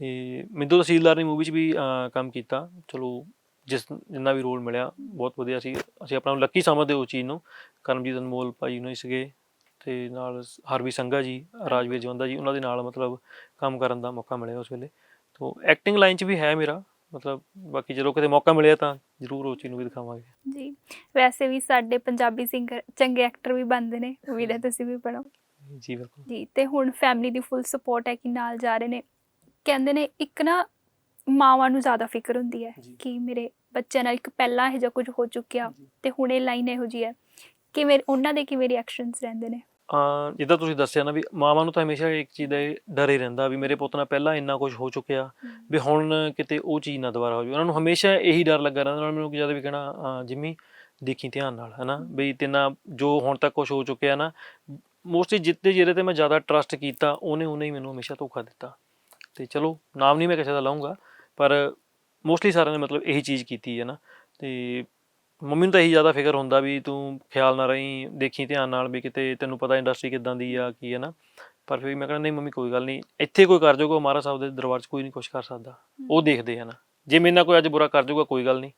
ਤੇ ਮਿੰਦੋ ਤਹਿਸੀਲਦਾਰ ਦੀ ਮੂਵੀ 'ਚ ਵੀ ਕੰਮ ਕੀਤਾ। ਚਲੋ ਜਿਸ ਜਿੰਨਾ ਵੀ ਰੋਲ ਮਿਲਿਆ ਬਹੁਤ ਵਧੀਆ ਸੀ। ਅਸੀਂ ਆਪਣਾ ਲੱਕੀ ਸਮਝਦੇ ਉਸ ਚੀਜ਼ ਨੂੰ। ਕਰਮਜੀਤ ਅਨਮੋਲ ਭਾਈ ਨੂੰ ਸੀਗੇ। ਤੇ ਨਾਲ ਹਰਵੀ ਸੰਘਾ ਜੀ ਰਾਜਵੀਰ ਜਵੰਦਾ ਜੀ ਉਹਨਾਂ ਦੇ ਨਾਲ ਮਤਲਬ ਕੰਮ ਕਰਨ ਦਾ ਮੌਕਾ ਮਿਲਿਆ ਉਸ ਵੇਲੇ। ਤੋਂ ਐਕਟਿੰਗ ਲਾਈਨ 'ਚ ਵੀ ਹੈ ਮੇਰਾ ਮਤਲਬ ਬਾਕੀ ਜਦੋਂ ਕਿਤੇ ਮੌਕਾ ਮਿਲਿਆ ਤਾਂ ਜ਼ਰੂਰ ਉਸ ਚੀਜ਼ ਨੂੰ ਵੀ ਦਿਖਾਵਾਂਗੇ। ਜੀ ਵੈਸੇ ਵੀ ਸਾਡੇ ਪੰਜਾਬੀ ਸਿੰਗਰ ਚੰਗੇ ਐਕਟਰ ਵੀ ਬਣਦੇ ਨੇ ਉਮੀਦ ਹੈ ਤੁਸੀਂ ਵੀ ਬਣੋ ਜੀ ਬਿਲਕੁਲ। ਜੀ ਤੇ ਹੁਣ ਫੈਮਿਲੀ ਦੀ ਫੁੱਲ ਸਪੋਰਟ ਹੈ ਕਿ ਨਾਲ ਜਾ ਰਹੇ ਨੇ। ਕਹਿੰਦੇ ਨੇ ਇੱਕ ਨਾ ਮਾਵਾਂ ਨੂੰ ਜ਼ਿਆਦਾ ਫਿਕਰ ਹੁੰਦੀ ਹੈ। ਕਿ ਮੇਰੇ ਬੱਚਿਆਂ ਨਾਲ ਇੱਕ ਪਹਿਲਾਂ ਇਹੋ ਜਿਹਾ ਕੁਝ ਹੋ ਚੁੱਕਿਆ। ਤੇ ਹੁਣ ਇਹ ਲਾਈਨ ਇਹੋ ਜੀ ਹੈ। ਕਿਵੇਂ ਉਹਨਾਂ ਦੇ ਕਿਵੇਂ ਰਿਐਕਸ਼ਨਸ ਰਹਿੰਦੇ ਨੇ? ਜਿੱਦਾਂ ਤੁਸੀਂ ਦੱਸਿਆ ਨਾ ਵੀ ਮਾਵਾਂ ਨੂੰ ਤਾਂ ਹਮੇਸ਼ਾ ਇੱਕ ਚੀਜ਼ ਦਾ ਇਹ ਡਰ ਹੀ ਰਹਿੰਦਾ ਵੀ ਮੇਰੇ ਪੁੱਤ ਨਾਲ ਪਹਿਲਾਂ ਇੰਨਾ ਕੁਝ ਹੋ ਚੁੱਕਿਆ ਵੀ ਹੁਣ ਕਿਤੇ ਉਹ ਚੀਜ਼ ਨਾ ਦੁਬਾਰਾ ਹੋ ਜਾਵੇ। ਉਹਨਾਂ ਨੂੰ ਹਮੇਸ਼ਾ ਇਹੀ ਡਰ ਲੱਗਾ ਰਹਿੰਦਾ ਉਹਨਾਂ ਨੂੰ ਮੈਨੂੰ ਜਦ ਵੀ ਕਹਿਣਾ ਜਿੰਮੀ ਦੇਖੀ ਧਿਆਨ ਨਾਲ ਹਨਾ? ਬਈ ਤੇਨਾ ਜੋ ਹੁਣ ਤੱਕ ਕੁਝ ਹੋ ਚੁੱਕਿਆ ਨਾ ਮੋਸਟਲੀ ਜਿੱਤੇ ਜਿਹੜੇ ਤੇ ਮੈਂ ਜ਼ਿਆਦਾ ਟਰਸਟ ਕੀਤਾ ਉਹਨੇ ਉਹਨੇ ਹੀ ਮੈਨੂੰ ਹਮੇਸ਼ਾ ਧੋਖਾ ਦਿੱਤਾ। ਤੇ ਚਲੋ ਨਾਮ ਨਹੀਂ ਮੈਂ ਕਿਸੇ ਦਾ ਲਾਉਂਗਾ ਪਰ ਮੋਸਟਲੀ ਸਾਰਿਆਂ ਨੇ ਮਤਲਬ ਇਹੀ ਚੀਜ਼ ਕੀਤੀ ਹੈ ਨਾ। ਤੇ ਮੰਮੀ ਨੂੰ ਤਾਂ ਇਹੀ ਜ਼ਿਆਦਾ ਫਿਕਰ ਹੁੰਦਾ ਵੀ ਤੂੰ ਖਿਆਲ ਨਾ ਰਹੀ ਦੇਖੀ ਧਿਆਨ ਨਾਲ ਵੀ ਕਿਤੇ ਤੈਨੂੰ ਪਤਾ ਇੰਡਸਟਰੀ ਕਿਦਾਂ ਦੀ ਆ ਕੀ ਹੈ ਨਾ। ਪਰ ਫਿਰ ਵੀ ਮੈਂ ਕਹਿੰਦਾ ਨਹੀਂ ਮੰਮੀ ਕੋਈ ਗੱਲ ਨਹੀਂ ਇੱਥੇ ਕੋਈ ਕਰ ਜਾਊਗਾ ਮਹਾਰਾਜ ਸਾਹਿਬ ਦੇ ਦਰਬਾਰ 'ਚ ਕੋਈ ਨਹੀਂ ਕੁਛ ਕਰ ਸਕਦਾ। ਉਹ ਦੇਖਦੇ ਹਨ ਜੇ ਮੇਰੇ ਨਾਲ ਕੋਈ ਅੱਜ ਬੁਰਾ ਕਰ ਜਾਊਗਾ ਕੋਈ ਗੱਲ ਨਹੀਂ।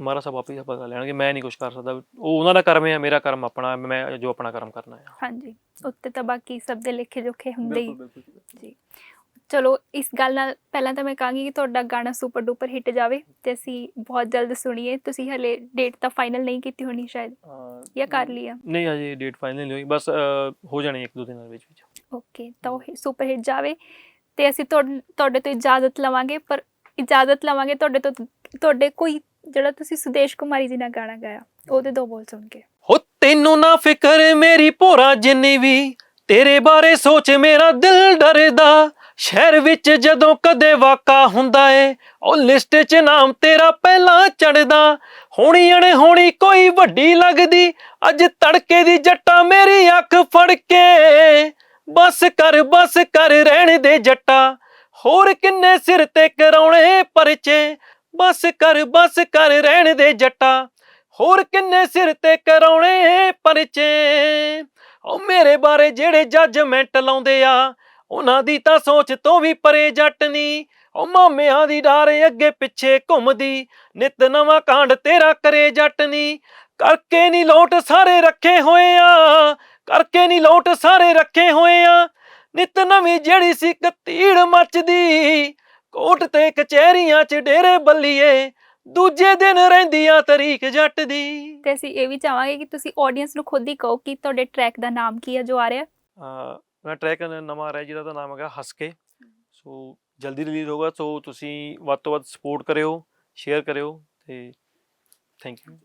ਮਹਾਰਾਜ ਸਾਹਿਬ ਆਪੇ ਹੀ ਪਤਾ ਲੈਣਗੇ ਮੈਂ ਨਹੀਂ ਕੁਛ ਕਰ ਸਕਦਾ। ਉਹ ਉਹਨਾਂ ਦਾ ਕਰਮ ਹੈ ਮੇਰਾ ਕਰਮ ਆਪਣਾ ਮੈਂ ਜੋ ਆਪਣਾ ਕਰਮ ਕਰਨਾ ਹੈ ਹਾਂਜੀ ਉੱਤੇ ਤਾਂ ਬਾਕੀ ਸਭ ਦੇ ਲਿਖੇ ਜੋਖੇ ਹੁੰਦੇ ਹੀ। ਜੀ। ਚਲੋ ਇਸ ਗੱਲ ਨਾਲ ਪਹਿਲਾਂ ਤਾਂ ਮੈਂ ਕਹਾਂਗੀ ਕਿ ਤੁਹਾਡਾ ਗਾਣਾ ਸੁਪਰ ਡੂਪਰ ਹਿੱਟ ਜਾਵੇ ਤੇ ਅਸੀਂ ਬਹੁਤ ਜਲਦ ਸੁਣੀਏ। ਤੁਸੀਂ ਹਲੇ ਡੇਟ ਤਾਂ ਫਾਈਨਲ ਨਹੀਂ ਕੀਤੀ ਹੋਣੀ ਸ਼ਾਇਦ ਜਾਂ ਕਰ ਲਈ ਆ ਨਹੀਂ ਅਜੇ ਡੇਟ ਫਾਈਨਲ ਨਹੀਂ ਹੋਈ। ਬਸ ਹੋ ਜਾਣੀ ਇੱਕ ਦੋ ਦਿਨਾਂ ਦੇ ਵਿੱਚ ਵਿੱਚ। ਓਕੇ ਤਾਂ ਉਹ ਸੁਪਰ ਹਿੱਟ ਜਾਵੇ ਤੇ ਅਸੀਂ ਤੁਹਾਡੇ ਤੋਂ ਇਜਾਜ਼ਤ ਲਵਾਂਗੇ ਪਰ ਇਜਾਜ਼ਤ ਲਵਾਂਗੇ ਤੁਹਾਡੇ ਤੋਂ ਤੁਹਾਡੇ ਕੋਈ ਜਿਹੜਾ ਤੁਸੀਂ ਸੁਦੇਸ਼ ਕੁਮਾਰੀ ਜੀ ਨਾਲ ਗਾਣਾ ਗਾਇਆ ਉਹਦੇ ਦੋ ਬੋਲ ਸੁਣ ਕੇ। ਹੋ ਤੈਨੂੰ ਨਾ ਫਿਕਰ ਮੇਰੀ ਭੋਰਾ ਜਿੰਨੀ ਵੀ ਤੇਰੇ ਬਾਰੇ ਸੋਚ ਮੇਰਾ ਦਿਲ ਡਰਦਾ। ਸ਼ਹਿਰ ਵਿੱਚ ਜਦੋਂ ਕਦੇ ਵਾਕਾ ਹੁੰਦਾ ਏ, ਉਹ ਲਿਸਟ 'ਚ ਨਾਮ ਤੇਰਾ ਪਹਿਲਾਂ ਚੜਦਾ ਹੋਣੀ ਅਣ ਹੋਣੀ ਕੋਈ ਵੱਡੀ ਲੱਗਦੀ, ਅੱਜ ਤੜਕੇ ਦੀ ਜੱਟਾ ਮੇਰੀ ਅੱਖ ਫੜ ਕੇ। ਬਸ ਕਰ ਬਸ ਕਰ ਰਹਿਣ ਦੇ ਜੱਟਾ, ਹੋਰ ਕਿੰਨੇ ਸਿਰ ਤੇ ਕਰਾਉਣੇ ਪਰਚੇ। ਬਸ ਕਰ ਬਸ ਕਰ ਰਹਿਣ ਦੇ ਜੱਟਾ, ਹੋਰ ਕਿੰਨੇ ਸਿਰ ਤੇ ਕਰਾਉਣੇ ਪਰਚੇ। ਉਹ ਮੇਰੇ ਬਾਰੇ ਜਿਹੜੇ ਜੱਜਮੈਂਟ ਲਾਉਂਦੇ ਆ ਉਹਨਾਂ ਦੀ ਤਾਂ ਸੋਚ ਤੋਂ ਵੀ ਪਰੇ ਜੱਟ ਨੀ। ਉਹ ਮਾਮਿਆਂ ਦੀ ਡਾਰੇ ਅੱਗੇ ਪਿੱਛੇ ਘੁੰਮਦੀ। ਨਿਤ ਨਵਾਂ ਕਾਂਡ ਤੇਰਾ ਕਰੇ ਜੱਟ ਨੀ। ਕਰਕੇ ਨਹੀਂ ਲੋਟ ਸਾਰੇ ਰੱਖੇ ਹੋਏ ਆ ਕਰਕੇ ਨਹੀਂ ਲੋਟ ਸਾਰੇ ਰੱਖੇ ਹੋਏ ਆ ਨਿਤ ਨਵੀਂ ਜਿਹੜੀ ਸੀ ਕਤੀੜ ਮੱਚਦੀ। ਕੋਟ ਤੇ ਕਚਹਿਰੀਆਂ 'ਚ ਡੇਰੇ ਬੱਲੀਏ। ਦੂਜੇ ਦਿਨ ਰਹਿੰਦੀਆਂ ਤਰੀਕ ਜੱਟ ਦੀ। ਤੇ ਅਸੀਂ ਇਹ ਵੀ ਚਾਹਾਂਗੇ ਕਿ ਤੁਸੀਂ ਆਡੀਅנס ਨੂੰ ਖੁਦ ਹੀ ਕਹੋ ਕਿ ਤੁਹਾਡੇ ਟਰੈਕ ਦਾ ਨਾਮ ਕੀ ਹੈ ਜੋ ਆ ਰਿਹਾ? ਅਹ ਮੈਂ ਟਰੈਕ ਨਵਾਂ ਰਿਹਾ ਜਿਹਦਾ ਨਾਮ ਹੈਗਾ ਹੱਸ ਕੇ ਸੋ ਜਲਦੀ ਰਿਲੀਜ਼ ਹੋਗਾ ਸੋ ਤੁਸੀਂ ਵੱਧ ਤੋਂ ਵੱਧ ਸਪੋਰਟ ਕਰਿਓ ਸ਼ੇਅਰ ਕਰਿਓ ਤੇ ਥੈਂਕ ਯੂ